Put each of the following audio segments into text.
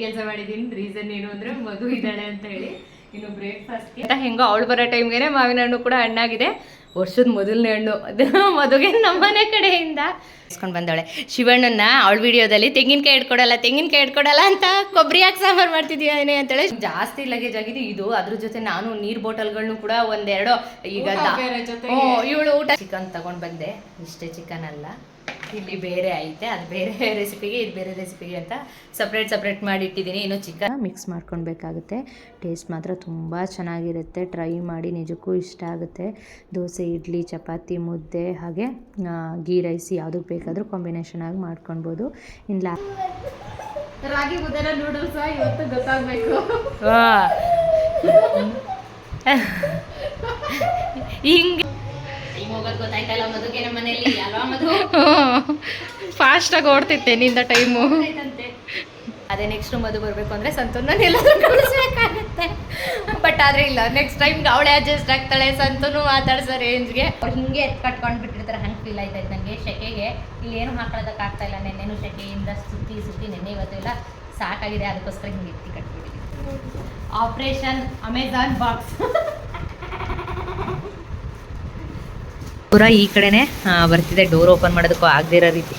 ಕೆಲಸ ಮಾಡಿದೀನಿ ರೀಸನ್ ಏನು ಅಂದ್ರೆ ಮಗು ಇದ್ದಾಳೆ ಅಂತ ಹೇಳಿ. ಇನ್ನು ಬ್ರೇಕ್ಫಾಸ್ಟ್ಗೆ ಹೆಂಗೋ ಅವಳು ಬರೋ ಟೈಮ್ಗೆ ಮಾವಿನ ಹಣ್ಣು ಕೂಡ ಹಣ್ಣಾಗಿದೆ. ವರ್ಷದ ಮೊದಲನೇ ಹಣ್ಣು. ಅದು ಮದುವೆ ನಮ್ಮನೆ ಕಡೆಯಿಂದ. ಇಸ್ಕೊಂಡು ಬಂದವಳೆ. ಶಿವಣ್ಣನ ಅವಳ ವಿಡಿಯೋದಲ್ಲಿ ತೆಂಗಿನಕಾಯಿ ಇಟ್ಕೊಡಲ್ಲ ತೆಂಗಿನಕಾಯಿ ಇಟ್ಕೊಡಲ್ಲ ಅಂತ ಕೊಬ್ಬರಿ ಹಾಕಿ ಸಾಂಬಾರು ಅಂತ ಅಂತೇಳಿ. ಜಾಸ್ತಿ ಲಗೇಜ್ ಆಗಿದೆ. ಇದು ಅದ್ರ ಜೊತೆ ನಾನು ನೀರ್ ಬಾಟಲ್ಗಳನ್ನು ಕೂಡ ಒಂದೆರಡು ಈಗ ಇವಳು ಊಟ. ಚಿಕನ್ ತಗೊಂಡ್ ಬಂದೆ. ಇಷ್ಟೇ ಚಿಕನ್ ಅಲ್ಲ. ಇಲ್ಲಿ ಬೇರೆ ಐತೆ ಅದು ಬೇರೆ ರೆಸಿಪಿಗೆ ಇದು ಬೇರೆ ರೆಸಿಪಿಗೆ ಅಂತ ಸಪ್ರೇಟ್ ಸಪ್ರೇಟ್ ಮಾಡಿ ಇಟ್ಟಿದ್ದೀನಿ. ಇನ್ನು ಚಿಕನ್ ಮಿಕ್ಸ್ ಮಾಡ್ಕೊಳ್ಬೇಕಾಗುತ್ತೆ. ಟೇಸ್ಟ್ ಮಾತ್ರ ತುಂಬ ಚೆನ್ನಾಗಿರುತ್ತೆ. ಟ್ರೈ ಮಾಡಿ ನಿಜಕ್ಕೂ ಇಷ್ಟ ಆಗುತ್ತೆ. ದೋಸೆ ಇಡ್ಲಿ ಚಪಾತಿ ಮುದ್ದೆ ಹಾಗೆ ಗೀ ರೈಸ್ ಯಾವುದಕ್ಕೆ ಬೇಕಾದರೂ ಕಾಂಬಿನೇಷನ್ ಆಗಿ ಮಾಡ್ಕೊಳ್ಬೋದು. ಇನ್ನು ಲಾ ರಾಗಿ ಮುದ್ದೆನ ನೂಡಲ್ಸ್ ಇವತ್ತು ಗೊತ್ತಾಗ್ಬೇಕು. ಹಿಂಗೆ ಗೊತ್ತಾಯ್ತಲ್ಲ ನಮ್ಮ ಮನೆಯಲ್ಲಿ ಅಲ್ವಾ ಮಧು? ಫಾಸ್ಟಾಗಿ ಓಡ್ತಿತ್ತೆ ನಿಂದ ಟೈಮು. ಅದೇ ನೆಕ್ಸ್ಟ್ ಮದು ಬರಬೇಕು ಅಂದ್ರೆ ಸಂತೂರ್ ನಾನು ಎಲ್ಲಾದ್ರೂ ಕಳಿಸ್ಬೇಕಾಗತ್ತೆ. ಬಟ್ ಆದ್ರೆ ಇಲ್ಲ ನೆಕ್ಸ್ಟ್ ಟೈಮ್ ಅವಳೆ ಅಡ್ಜಸ್ಟ್ ಆಗ್ತಾಳೆ ಸಂತೂನು ಮಾತಾಡ್ಸೋ ರೇಂಜ್ಗೆ ಅವ್ರು ಹಿಂಗೆ ಎತ್ ಕಟ್ಕೊಂಡು ಬಿಟ್ಟಿರ್ತಾರೆ ಹಂಗೆ ಫೀಲ್ ಆಯ್ತೈತೆ ನನಗೆ ಶೆಕೆಗೆ. ಇಲ್ಲಿ ಏನು ಹಾಕೊಳ್ಳೋದಕ್ಕೆ ಆಗ್ತಾ ಇಲ್ಲ ನೆನ್ನೆನು ಶೆಕೆಯಿಂದ ಸುತ್ತಿ ಸುತ್ತಿ ನೆನ್ನೆ ಇವತ್ತು ಇಲ್ಲ ಸಾಕಾಗಿದೆ ಅದಕ್ಕೋಸ್ಕರ ಹಿಂಗೆ ಎತ್ತಿ ಕಟ್ಬಿಟ್ಟಿದ್ದೀನಿ. ಆಪರೇಷನ್ ಅಮೆಝಾನ್ ಬಾಕ್ಸ್ ಪೂರ ಈ ಕಡೆನೇ ಬರ್ತಿದೆ. ಡೋರ್ ಓಪನ್ ಮಾಡೋದಕ್ಕೂ ಆಗದಿರೋ ರೀತಿ.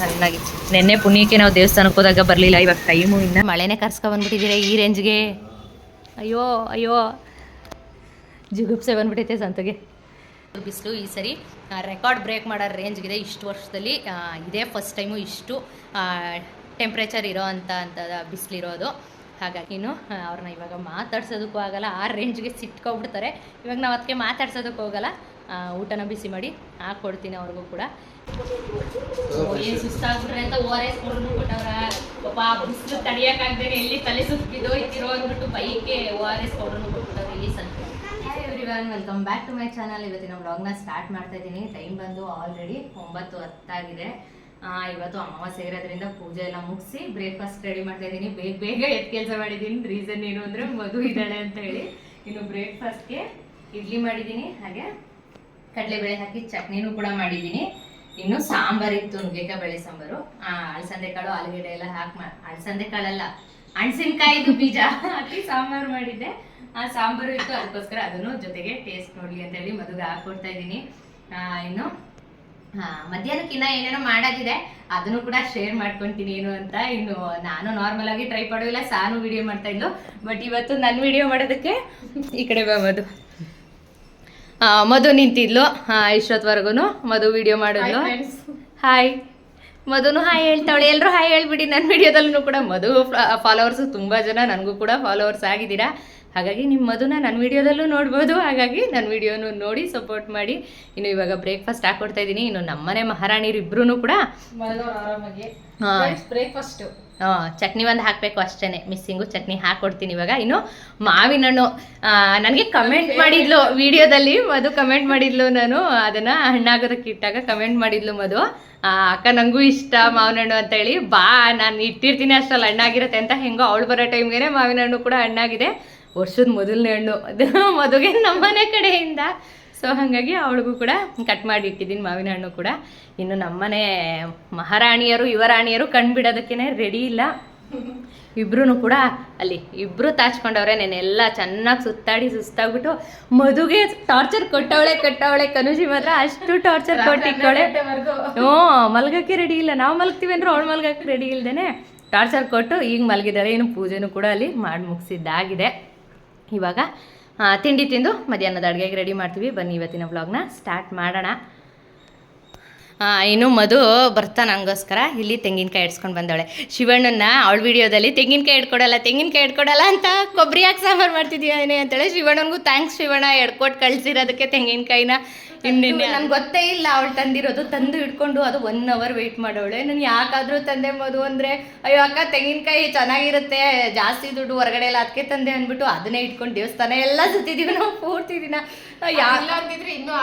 ಚೆನ್ನಾಗಿ ನಿನ್ನೆ ಪುಣ್ಯಕ್ಕೆ ನಾವು ದೇವಸ್ಥಾನಕ್ಕೆ ಹೋದಾಗ ಬರಲಿಲ್ಲ ಇವಾಗ ಟೈಮು ಇನ್ನು. ಮಳೆನೇ ಕರ್ಸ್ಕೊ ಬಂದ್ಬಿಟ್ಟಿದ್ದೀರಾ ಈ ರೇಂಜ್ಗೆ ಅಯ್ಯೋ ಅಯ್ಯೋ. ಜುಗುಪ್ಸೆ ಬಂದ್ಬಿಟ್ಟೈತೆ ಸಂತಗೆ. ಬಿಸಿಲು ಈ ಸರಿ ರೆಕಾರ್ಡ್ ಬ್ರೇಕ್ ಮಾಡೋ ರೇಂಜ್ಗಿದೆ ಇಷ್ಟು ವರ್ಷದಲ್ಲಿ. ಇದೇ ಫಸ್ಟ್ ಟೈಮು ಇಷ್ಟು ಟೆಂಪ್ರೇಚರ್ ಇರೋ ಅಂತ ಅಂತ ಬಿಸಿಲಿರೋದು. ಹಾಗಾಗಿ ಅವ್ರನ್ನ ಇವಾಗ ಮಾತಾಡ್ಸೋದಕ್ಕೂ ಆಗಲ್ಲ ಆ ರೇಂಜ್ಗೆ ಸಿಟ್ಕೊಬಿಡ್ತಾರೆ. ಇವಾಗ ನಾವು ಅದಕ್ಕೆ ಮಾತಾಡ್ಸೋದಕ್ಕೆ ಹೋಗಲ್ಲ. ಊಟನ ಬಿಸಿ ಮಾಡಿ ಹಾಕ್ಕೊಡ್ತೀನಿ ಅವ್ರಿಗೂ ಕೂಡ. ಏನು ಸುಸ್ತಾಗ್ಬಿಟ್ರೆ ಅಂತ ಓ ಆರ್ ಎಸ್ ಕೊಟ್ಟವ್ರ. ಪಾಪ ಬಿಸಿಲು ತಡಿಯೋಕ್ಕಾಗ್ದೇನೆ ಎಲ್ಲಿ ತಲೆ ಅಂದ್ಬಿಟ್ಟು ಬೈಕ್ಗೆ ಓ ಆರ್ ಎಸ್ ಕೊಡೋನು ಕೊಟ್ಬಿಟ್ಟವ್ರು ಇಲ್ಲಿ ಸಂತ hi everyone welcome back to my channel ಇವತ್ತಿನ ಬ್ಲಾಗ್ನ ಸ್ಟಾರ್ಟ್ ಮಾಡ್ತಾ ಇದ್ದೀನಿ. ಟೈಮ್ ಬಂದು ಆಲ್ರೆಡಿ ಒಂಬತ್ತು ಹತ್ತಾಗಿದೆ. ಇವತ್ತು ಅಮಾವಾಸ್ಯೆ ಇರೋದ್ರಿಂದ ಪೂಜೆ ಎಲ್ಲ ಮುಗಿಸಿ ಬ್ರೇಕ್ಫಾಸ್ಟ್ ರೆಡಿ ಮಾಡ್ತಾ ಇದ್ದೀನಿ. ಬೇಗ ಬೇಗ ಎತ್ ಕೆಲಸ ಮಾಡಿದ್ದೀನಿ. ರೀಸನ್ ಏನು ಅಂದರೆ ಮಧು ಇದ್ದಾಳೆ ಅಂತ ಹೇಳಿ. ಇನ್ನು ಬ್ರೇಕ್ಫಾಸ್ಟ್ಗೆ ಇಡ್ಲಿ ಮಾಡಿದ್ದೀನಿ. ಹಾಗೆ ಕಡಲೆಬೇಳೆ ಹಾಕಿ ಚಟ್ನಿನೂ ಕೂಡ ಮಾಡಿದ್ದೀನಿ. ಇನ್ನು ಸಾಂಬಾರ್ ಇತ್ತು ನುಗ್ಗೆಕಾಯಿ ಬೇಳೆ ಸಾಂಬಾರು. ಆ, ಅಲಸಂದೆ ಕಾಳು ಆಲೂಗಡ್ಡೆ ಎಲ್ಲ ಹಾಕಿ ಮಾ ಅಲಸಂದೆ ಕಾಳಲ್ಲ ಹಣ್ಸಿನ್ಕಾಯಿದು ಬೀಜ ಹಾಕಿ ಸಾಂಬಾರು ಮಾಡಿದ್ದೆ. ಆ ಸಾಂಬಾರು ಇತ್ತು ಅದಕ್ಕೋಸ್ಕರ ಅದನ್ನು ಜೊತೆಗೆ ಟೇಸ್ಟ್ ನೋಡ್ಲಿ ಅಂತ ಹೇಳಿ ಮದುವೆ ಹಾಕ್ಕೊಡ್ತಾ ಇದ್ದೀನಿ. ಇನ್ನು ಹಾ ಮಧ್ಯಾಹ್ನಕ್ಕೆ ಇನ್ನ ಏನೇನೋ ಮಾಡೋದಿದೆ ಅದನ್ನು ಕೂಡ ಶೇರ್ ಮಾಡ್ಕೊಂತೀನಿ ಏನು ಅಂತ. ಇನ್ನು ನಾನು ನಾರ್ಮಲ್ ಆಗಿ ಟ್ರೈ ಮಾಡೋದಿಲ್ಲ ಸಾನು ವಿಡಿಯೋ ಮಾಡ್ತಾ ಇದ್ಲು. ಬಟ್ ಇವತ್ತು ನನ್ನ ವಿಡಿಯೋ ಮಾಡೋದಕ್ಕೆ ಈ ಕಡೆ ಮಧು ಆ, ಮಧು ನಿಂತಿದ್ಲು ಇಷ್ಟೊತ್ವರೆಗೂ ಮಧು ವಿಡಿಯೋ ಮಾಡಿದ್ಲು. ಹಾಯ್ ಮಧುನು ಹಾಯ್ ಹೇಳ್ತಾವಳೆ. ಎಲ್ಲರೂ ಹಾಯ್ ಹೇಳ್ಬಿಡಿ. ನನ್ನ ವಿಡಿಯೋದಲ್ಲೂ ಕೂಡ ಮಧು ಫಾಲೋವರ್ಸು ತುಂಬಾ ಜನ. ನನಗೂ ಕೂಡ ಫಾಲೋವರ್ಸ್ ಆಗಿದ್ದೀರಾ. ಹಾಗಾಗಿ ನಿಮ್ಮ ಮಧುನ ನನ್ನ ವಿಡಿಯೋದಲ್ಲೂ ನೋಡ್ಬೋದು. ಹಾಗಾಗಿ ನನ್ನ ವಿಡಿಯೋನು ನೋಡಿ ಸಪೋರ್ಟ್ ಮಾಡಿ. ಇನ್ನು ಇವಾಗ ಬ್ರೇಕ್ಫಾಸ್ಟ್ ಹಾಕೊಡ್ತಾ ಇದ್ದೀನಿ. ಇನ್ನು ನಮ್ಮನೆ ಮಹಾರಾಣಿರು ಇಬ್ರು ಕೂಡ ಬ್ರೇಕ್ಫಾಸ್ಟ್ ಚಟ್ನಿ ಒಂದು ಹಾಕಬೇಕು ಅಷ್ಟೇ ಮಿಸ್ಸಿಂಗು ಚಟ್ನಿ ಹಾಕೊಡ್ತೀನಿ ಇವಾಗ. ಇನ್ನು ಮಾವಿನ ಹಣ್ಣು ನನಗೆ ಕಮೆಂಟ್ ಮಾಡಿದ್ಲು ವಿಡಿಯೋದಲ್ಲಿ. ಮಧು ಕಮೆಂಟ್ ಮಾಡಿದ್ಲು ನಾನು. ಅದನ್ನು ಹಣ್ಣಾಗೋದಕ್ಕೆ ಇಟ್ಟಾಗ ಕಮೆಂಟ್ ಮಾಡಿದ್ಲು ಮಧು. ಆ, ಅಕ್ಕ ನನಗೂ ಇಷ್ಟ ಮಾವಿನ ಹಣ್ಣು ಅಂತ ಹೇಳಿ ಬಾ ನಾನು ಇಟ್ಟಿರ್ತೀನಿ ಅಷ್ಟರಲ್ಲಿ ಹಣ್ಣಾಗಿರುತ್ತೆ ಅಂತ ಹೆಂಗೋ ಅವಳು ಬರೋ ಟೈಮ್ಗೆ ಮಾವಿನ ಹಣ್ಣು ಕೂಡ ಹಣ್ಣಾಗಿದೆ. ವರ್ಷದ ಮೊದಲನೇ ಹಣ್ಣು. ಅದು ಮದುವೆ ನಮ್ಮನೆ ಕಡೆಯಿಂದ. ಸೊ ಹಾಗಾಗಿ ಅವಳಿಗೂ ಕೂಡ ಕಟ್ ಮಾಡಿ ಇಟ್ಟಿದ್ದೀನಿ ಮಾವಿನ ಹಣ್ಣು ಕೂಡ. ಇನ್ನು ನಮ್ಮನೆ ಮಹಾರಾಣಿಯರು ಯುವರಾಣಿಯರು ಕಣ್ಬಿಡೋದಕ್ಕೇನೆ ರೆಡಿ ಇಲ್ಲ. ಇಬ್ರು ಕೂಡ ಅಲ್ಲಿ ಇಬ್ರು ತಾಚ್ಕೊಂಡವ್ರೆ ನೆನ್ನೆಲ್ಲ ಚೆನ್ನಾಗಿ ಸುತ್ತಾಡಿ ಸುಸ್ತಾಗ್ಬಿಟ್ಟು ಮದುಗೆ ಟಾರ್ಚರ್ ಕೊಟ್ಟವಳೆ ಕಟ್ಟವಳೆ ಕನುಜಿ ಮಾತ್ರ ಅಷ್ಟು ಟಾರ್ಚರ್ ಕೊಟ್ಟಿಟ್ಟವಳೆ ಹ್ಞೂ ಮಲ್ಗಕ್ಕೆ ರೆಡಿ ಇಲ್ಲ. ನಾವು ಮಲ್ಗ್ತೀವಿ ಅಂದ್ರೆ ಅವಳು ಮಲ್ಗಕ್ಕೆ ರೆಡಿ ಇಲ್ದೇನೆ ಟಾರ್ಚರ್ ಕೊಟ್ಟು ಈಗ ಮಲಗಿದ್ದಾರೆ ಇನ್ನು ಪೂಜೆನೂ ಕೂಡ ಅಲ್ಲಿ ಮಾಡಿ ಮುಗಿಸಿದ್ದಾಗಿದೆ ಇವಾಗ ತಿಂಡಿ ತಿಂದು ಮಧ್ಯಾಹ್ನದ ಅಡುಗೆಗೆ ರೆಡಿ ಮಾಡ್ತೀವಿ. ಬನ್ನಿ ಇವತ್ತಿನ ವ್ಲಾಗ್ನ ಸ್ಟಾರ್ಟ್ ಮಾಡೋಣ. ಇನ್ನು ಮಧು ಬರ್ತಾ ಹಂಗೋಸ್ಕರ. ಇಲ್ಲಿ ತೆಂಗಿನಕಾಯಿ ಇಡ್ಸ್ಕೊಂಡು ಬಂದವಳೆ. ಶಿವಣ್ಣನ ಅವಳ ವಿಡಿಯೋದಲ್ಲಿ ತೆಂಗಿನಕಾಯಿ ಇಟ್ಕೊಡಲ್ಲ ತೆಂಗಿನಕಾಯಿ ಇಟ್ಕೊಡಲ್ಲ ಅಂತ ಕೊಬ್ಬರಿ ಹಾಕಿ ಸಾಂಬಾರು ಮಾಡ್ತಿದ್ದೀಯಾನೆ ಅಂತೇಳಿ ಶಿವಣ್ಣನಿಗೂ ಥ್ಯಾಂಕ್ಸ್ ಶಿವಣ್ಣ ಎಡ್ಕೊಟ್ಟು ಕಳ್ಸಿರೋದಕ್ಕೆ ತೆಂಗಿನಕಾಯಿನ ಇನ್ನೇನೆ ನನ್ಗೆ ಗೊತ್ತೇ ಇಲ್ಲ ಅವಳು ತಂದಿರೋದು. ತಂದು ಇಟ್ಕೊಂಡು ಅದು ಒನ್ ಅವರ್ ವೆಯ್ಟ್ ಮಾಡೋಳೆ ನಾನು ಯಾಕಾದರೂ ತಂದೆ ಮಧು ಅಂದರೆ ಅಯ್ಯೋ ಅಕ್ಕ ತೆಂಗಿನಕಾಯಿ ಚೆನ್ನಾಗಿರುತ್ತೆ ಜಾಸ್ತಿ ದುಡ್ಡು ಹೊರಗಡೆ ಎಲ್ಲ ಅದಕ್ಕೆ ತಂದೆ ಅಂದ್ಬಿಟ್ಟು ಅದನ್ನೇ ಇಟ್ಕೊಂಡು ದೇವಸ್ಥಾನ ಎಲ್ಲ ಸುತ್ತಿದ್ದೀವಿ ನಾವು ಪೂರ್ತಿ ದಿನ. ಯಾವ ಇನ್ನೂ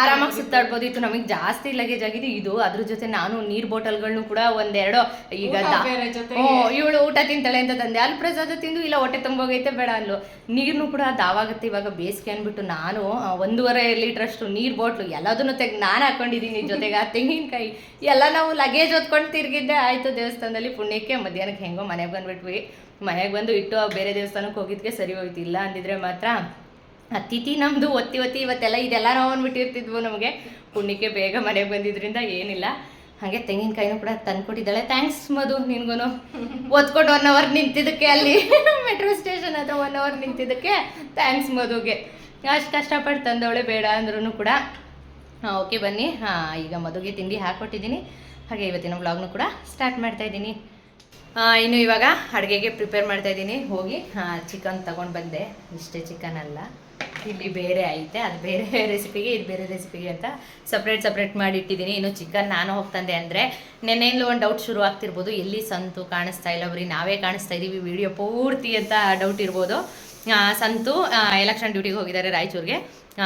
ಆರಾಮಾಗಿ ಸುತ್ತಾಡ್ಬೋದು. ಇತ್ತು ನಮಗೆ ಜಾಸ್ತಿ ಲಗೇಜ್ ಆಗಿದೆ ಇದು. ಅದ್ರ ಜೊತೆ ನಾನು ನೀರ್ ಬಾಟಲ್ಗಳನ್ನು ಕೂಡ ಒಂದೆರಡು ಈಗ ಇವಳು ಊಟ ತಿಂತಾಳೆ ಅಂತ ತಂದೆ. ಅಲ್ಲಿ ಪ್ರಸಾದ ತಿಂದು ಇಲ್ಲ ಹೊಟ್ಟೆ ತುಂಬೋಗೈತೆ ಬೇಡ ಅಲ್ಲು. ನೀರ್ನು ಕೂಡ ದಾವಾಗುತ್ತೆ ಇವಾಗ. ಬೇಸಿಗೆ ಅಂದ್ಬಿಟ್ಟು ನಾನು ಒಂದೂವರೆ ಲೀಟ್ರಷ್ಟು ನೀರ್ ಬಾಟ್ಲು ಎಲ್ಲದನ್ನು ತೆಗ್ ನಾನು ಹಾಕೊಂಡಿದ್ದೀನಿ ಜೊತೆಗೆ ಆ ತೆಂಗಿನಕಾಯಿ. ಎಲ್ಲ ನಾವು ಲಗೇಜ್ ಹೊತ್ಕೊಂಡು ತಿರ್ಗಿದ್ದೆ. ಆಯಿತು ದೇವಸ್ಥಾನದಲ್ಲಿ ಪುಣ್ಯಕ್ಕೆ ಮಧ್ಯಾಹ್ನಕ್ಕೆ ಹೆಂಗೋ ಮನೆಗೆ ಬಂದ್ಬಿಟ್ವಿ. ಮನೆಗೆ ಬಂದು ಇಟ್ಟು ಬೇರೆ ದೇವಸ್ಥಾನಕ್ಕೆ ಹೋಗಿದ್ಕೆ ಸರಿ ಹೋಯ್ತು. ಇಲ್ಲ ಅಂದಿದ್ರೆ ಮಾತ್ರ ನಮ್ದು ನಮ್ಮದು ಒತ್ತಿ ಒತ್ತಿ ಇವತ್ತೆಲ್ಲ ಇದೆಲ್ಲ ನಾವು ಅಂದ್ಬಿಟ್ಟಿರ್ತಿದ್ವು ನಮಗೆ. ಪುಣ್ಯಕ್ಕೆ ಬೇಗ ಮನೆಗೆ ಬಂದಿದ್ರಿಂದ ಏನಿಲ್ಲ. ಹಾಗೆ ತೆಂಗಿನಕಾಯಿನೂ ಕೂಡ ತಂದ್ಕೊಟ್ಟಿದ್ದಾಳೆ. ಥ್ಯಾಂಕ್ಸ್ ಮಧು ನಿನ್ಗೂ ಓದ್ಕೊಂಡು ಒನ್ ಅವರ್ ನಿಂತಿದ್ದಕ್ಕೆ ಅಲ್ಲಿ. ಮೆಟ್ರೋ ಸ್ಟೇಷನ್ ಹತ್ರ ಒನ್ ಅವರ್ ನಿಂತಿದ್ದಕ್ಕೆ. ಥ್ಯಾಂಕ್ಸ್ ಮಧುಗೆ. ಅಷ್ಟು ಕಷ್ಟಪಟ್ಟು ತಂದವಳೆ ಬೇಡ ಅಂದ್ರೂ ಕೂಡ. ಹಾಂ ಓಕೆ ಬನ್ನಿ. ಹಾಂ, ಈಗ ಮಧುಗೆ ತಿಂಡಿ ಹಾಕ್ಕೊಟ್ಟಿದ್ದೀನಿ ಹಾಗೆ ಇವತ್ತಿನ ವ್ಲಾಗ್ನು ಕೂಡ ಸ್ಟಾರ್ಟ್ ಮಾಡ್ತಾ ಇದ್ದೀನಿ. ಇನ್ನು ಇವಾಗ ಅಡುಗೆಗೆ ಪ್ರಿಪೇರ್ ಮಾಡ್ತಾ ಇದ್ದೀನಿ. ಹೋಗಿ ಚಿಕನ್ ತಗೊಂಡು ಬಂದೆ. ಇಷ್ಟೇ ಚಿಕನ್ ಅಲ್ಲ. ಇಲ್ಲಿ ಬೇರೆ ಐತೆ, ಅದು ಬೇರೆ ರೆಸಿಪಿಗೆ ಇದು ಬೇರೆ ರೆಸಿಪಿಗೆ ಅಂತ ಸಪ್ರೇಟ್ ಸಪ್ರೇಟ್ ಮಾಡಿ ಇಟ್ಟಿದ್ದೀನಿ ಇನ್ನು ಚಿಕನ್ ನಾನು ಹೋಗ್ತಂದೆ ಅಂದರೆ ನೆನೆಯಲ್ಲೂ ಒಂದು ಡೌಟ್ ಶುರು ಆಗ್ತಿರ್ಬೋದು. ಎಲ್ಲಿ ಸಂತು ಕಾಣಿಸ್ತಾ ಇಲ್ಲ ಬರೀ ನಾವೇ ಕಾಣಿಸ್ತಾ ಇದ್ದೀವಿ ವಿಡಿಯೋ ಪೂರ್ತಿ ಅಂತ ಡೌಟ್ ಇರ್ಬೋದು. ಸಂತು ಎಲೆಕ್ಷನ್ ಡ್ಯೂಟಿಗೆ ಹೋಗಿದ್ದಾರೆ ರಾಯಚೂರಿಗೆ.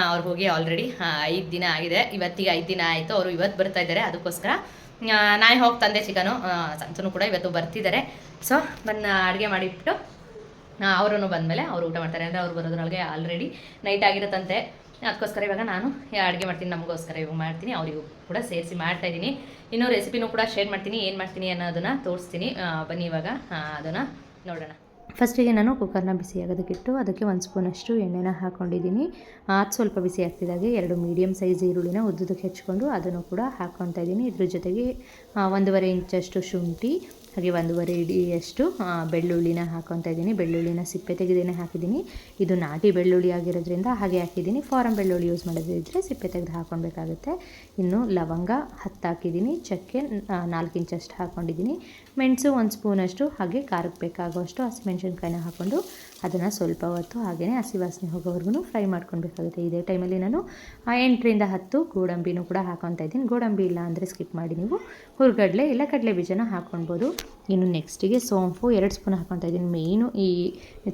ಅವ್ರಿಗೆ ಹೋಗಿ ಆಲ್ರೆಡಿ ಐದು ದಿನ ಆಗಿದೆ. ಇವತ್ತಿಗೆ ಐದು ದಿನ ಆಯಿತು. ಅವರು ಇವತ್ತು ಬರ್ತಾ ಇದ್ದಾರೆ. ಅದಕ್ಕೋಸ್ಕರ ನಾನು ಹೋಗಿ ತಂದೆ ಚಿಕನು ಸಂತನು ಕೂಡ ಇವತ್ತು ಬರ್ತಿದ್ದಾರೆ. ಸೊ ಬನ್ನ ಅಡುಗೆ ಮಾಡಿಬಿಟ್ಟು ಅವರು ಬಂದಮೇಲೆ ಅವರು ಊಟ ಮಾಡ್ತಾರೆ. ಅಂದರೆ ಅವ್ರು ಬರೋದ್ರೊಳಗೆ ಆಲ್ರೆಡಿ ನೈಟ್ ಆಗಿರುತ್ತಂತೆ. ಅದಕ್ಕೋಸ್ಕರ ಇವಾಗ ನಾನು ಅಡುಗೆ ಮಾಡ್ತೀನಿ, ನಮಗೋಸ್ಕರ ಇವಾಗ ಮಾಡ್ತೀನಿ, ಅವರಿಗೂ ಕೂಡ ಸೇರಿಸಿ ಮಾಡ್ತಾ ಇದ್ದೀನಿ. ಇನ್ನೂ ರೆಸಿಪಿನೂ ಕೂಡ ಶೇರ್ ಮಾಡ್ತೀನಿ, ಏನು ಮಾಡ್ತೀನಿ ಅನ್ನೋದನ್ನು ತೋರಿಸ್ತೀನಿ. ಬನ್ನಿ ಇವಾಗ ಅದನ್ನು ನೋಡೋಣ. ಫಸ್ಟಿಗೆ ನಾನು ಕುಕ್ಕರ್ನ ಬಿಸಿ ಆಗೋದಕ್ಕಿಟ್ಟು ಅದಕ್ಕೆ ಒಂದು ಸ್ಪೂನಷ್ಟು ಎಣ್ಣೆನ ಹಾಕ್ಕೊಂಡಿದ್ದೀನಿ ಅದು ಸ್ವಲ್ಪ ಬಿಸಿ ಆಗ್ತಿದ್ದಾಗೆ ಎರಡು ಮೀಡಿಯಮ್ ಸೈಜ್ ಈರುಳ್ಳಿನ ಉದ್ದುದಕ್ಕೆ ಹೆಚ್ಕೊಂಡು ಅದನ್ನು ಕೂಡ ಹಾಕ್ಕೊತಾ ಇದ್ದೀನಿ. ಇದ್ರ ಜೊತೆಗೆ ಒಂದೂವರೆ ಇಂಚಷ್ಟು ಶುಂಠಿ ಹಾಗೆ ಒಂದೂವರೆ ಇಡಿಯಷ್ಟು ಬೆಳ್ಳುಳ್ಳಿನ ಹಾಕ್ಕೊತಾ ಇದ್ದೀನಿ. ಬೆಳ್ಳುಳ್ಳಿನ ಸಿಪ್ಪೆ ತೆಗೆದೇನೆ ಹಾಕಿದ್ದೀನಿ. ಇದು ನಾಟಿ ಬೆಳ್ಳುಳ್ಳಿ ಆಗಿರೋದ್ರಿಂದ ಹಾಗೆ ಹಾಕಿದ್ದೀನಿ. ಫಾರಮ್ ಬೆಳ್ಳುಳ್ಳಿ ಯೂಸ್ ಮಾಡೋದಿದ್ದರೆ ಸಿಪ್ಪೆ ತೆಗೆದು ಹಾಕ್ಕೊಳ್ಬೇಕಾಗುತ್ತೆ ಇನ್ನು ಲವಂಗ ಹತ್ತು ಹಾಕಿದ್ದೀನಿ. ಚಕ್ಕೆ ನಾಲ್ಕು ಇಂಚಷ್ಟು ಹಾಕ್ಕೊಂಡಿದ್ದೀನಿ ಮೆಣಸು ಒಂದು ಸ್ಪೂನಷ್ಟು, ಹಾಗೆ ಖಾರಕ್ಕೆ ಬೇಕಾಗುವಷ್ಟು ಹಸಿಮೆಣಸಿನ್ಕಾಯಿನ ಹಾಕ್ಕೊಂಡು ಅದನ್ನು ಸ್ವಲ್ಪ ಹೊತ್ತು ಹಾಗೆಯೇ ಹಸಿ ವಾಸನೆ ಹೋಗೋವರೆಗೂ ಫ್ರೈ ಮಾಡ್ಕೊಳ್ಬೇಕಾಗುತ್ತೆ. ಇದೇ ಟೈಮಲ್ಲಿ ನಾನು ಎಂಟರಿಂದ ಹತ್ತು ಗೋಡಂಬಿನೂ ಕೂಡ ಹಾಕೊತಾ ಇದ್ದೀನಿ. ಗೋಡಂಬಿ ಇಲ್ಲ ಅಂದರೆ ಸ್ಕಿಪ್ ಮಾಡಿ ನೀವು. ಹುರ್ಗಡ್ಲೆ ಇಲ್ಲ ಕಡಲೆ ಬೀಜನ ಹಾಕ್ಕೊಳ್ಬೋದು ಇನ್ನು ನೆಕ್ಸ್ಟಿಗೆ ಸೋಂಪು, ಎರಡು ಸ್ಪೂನ್ ಹಾಕೊತಾ ಇದ್ದೀನಿ. ಮೇಯ್ನು ಈ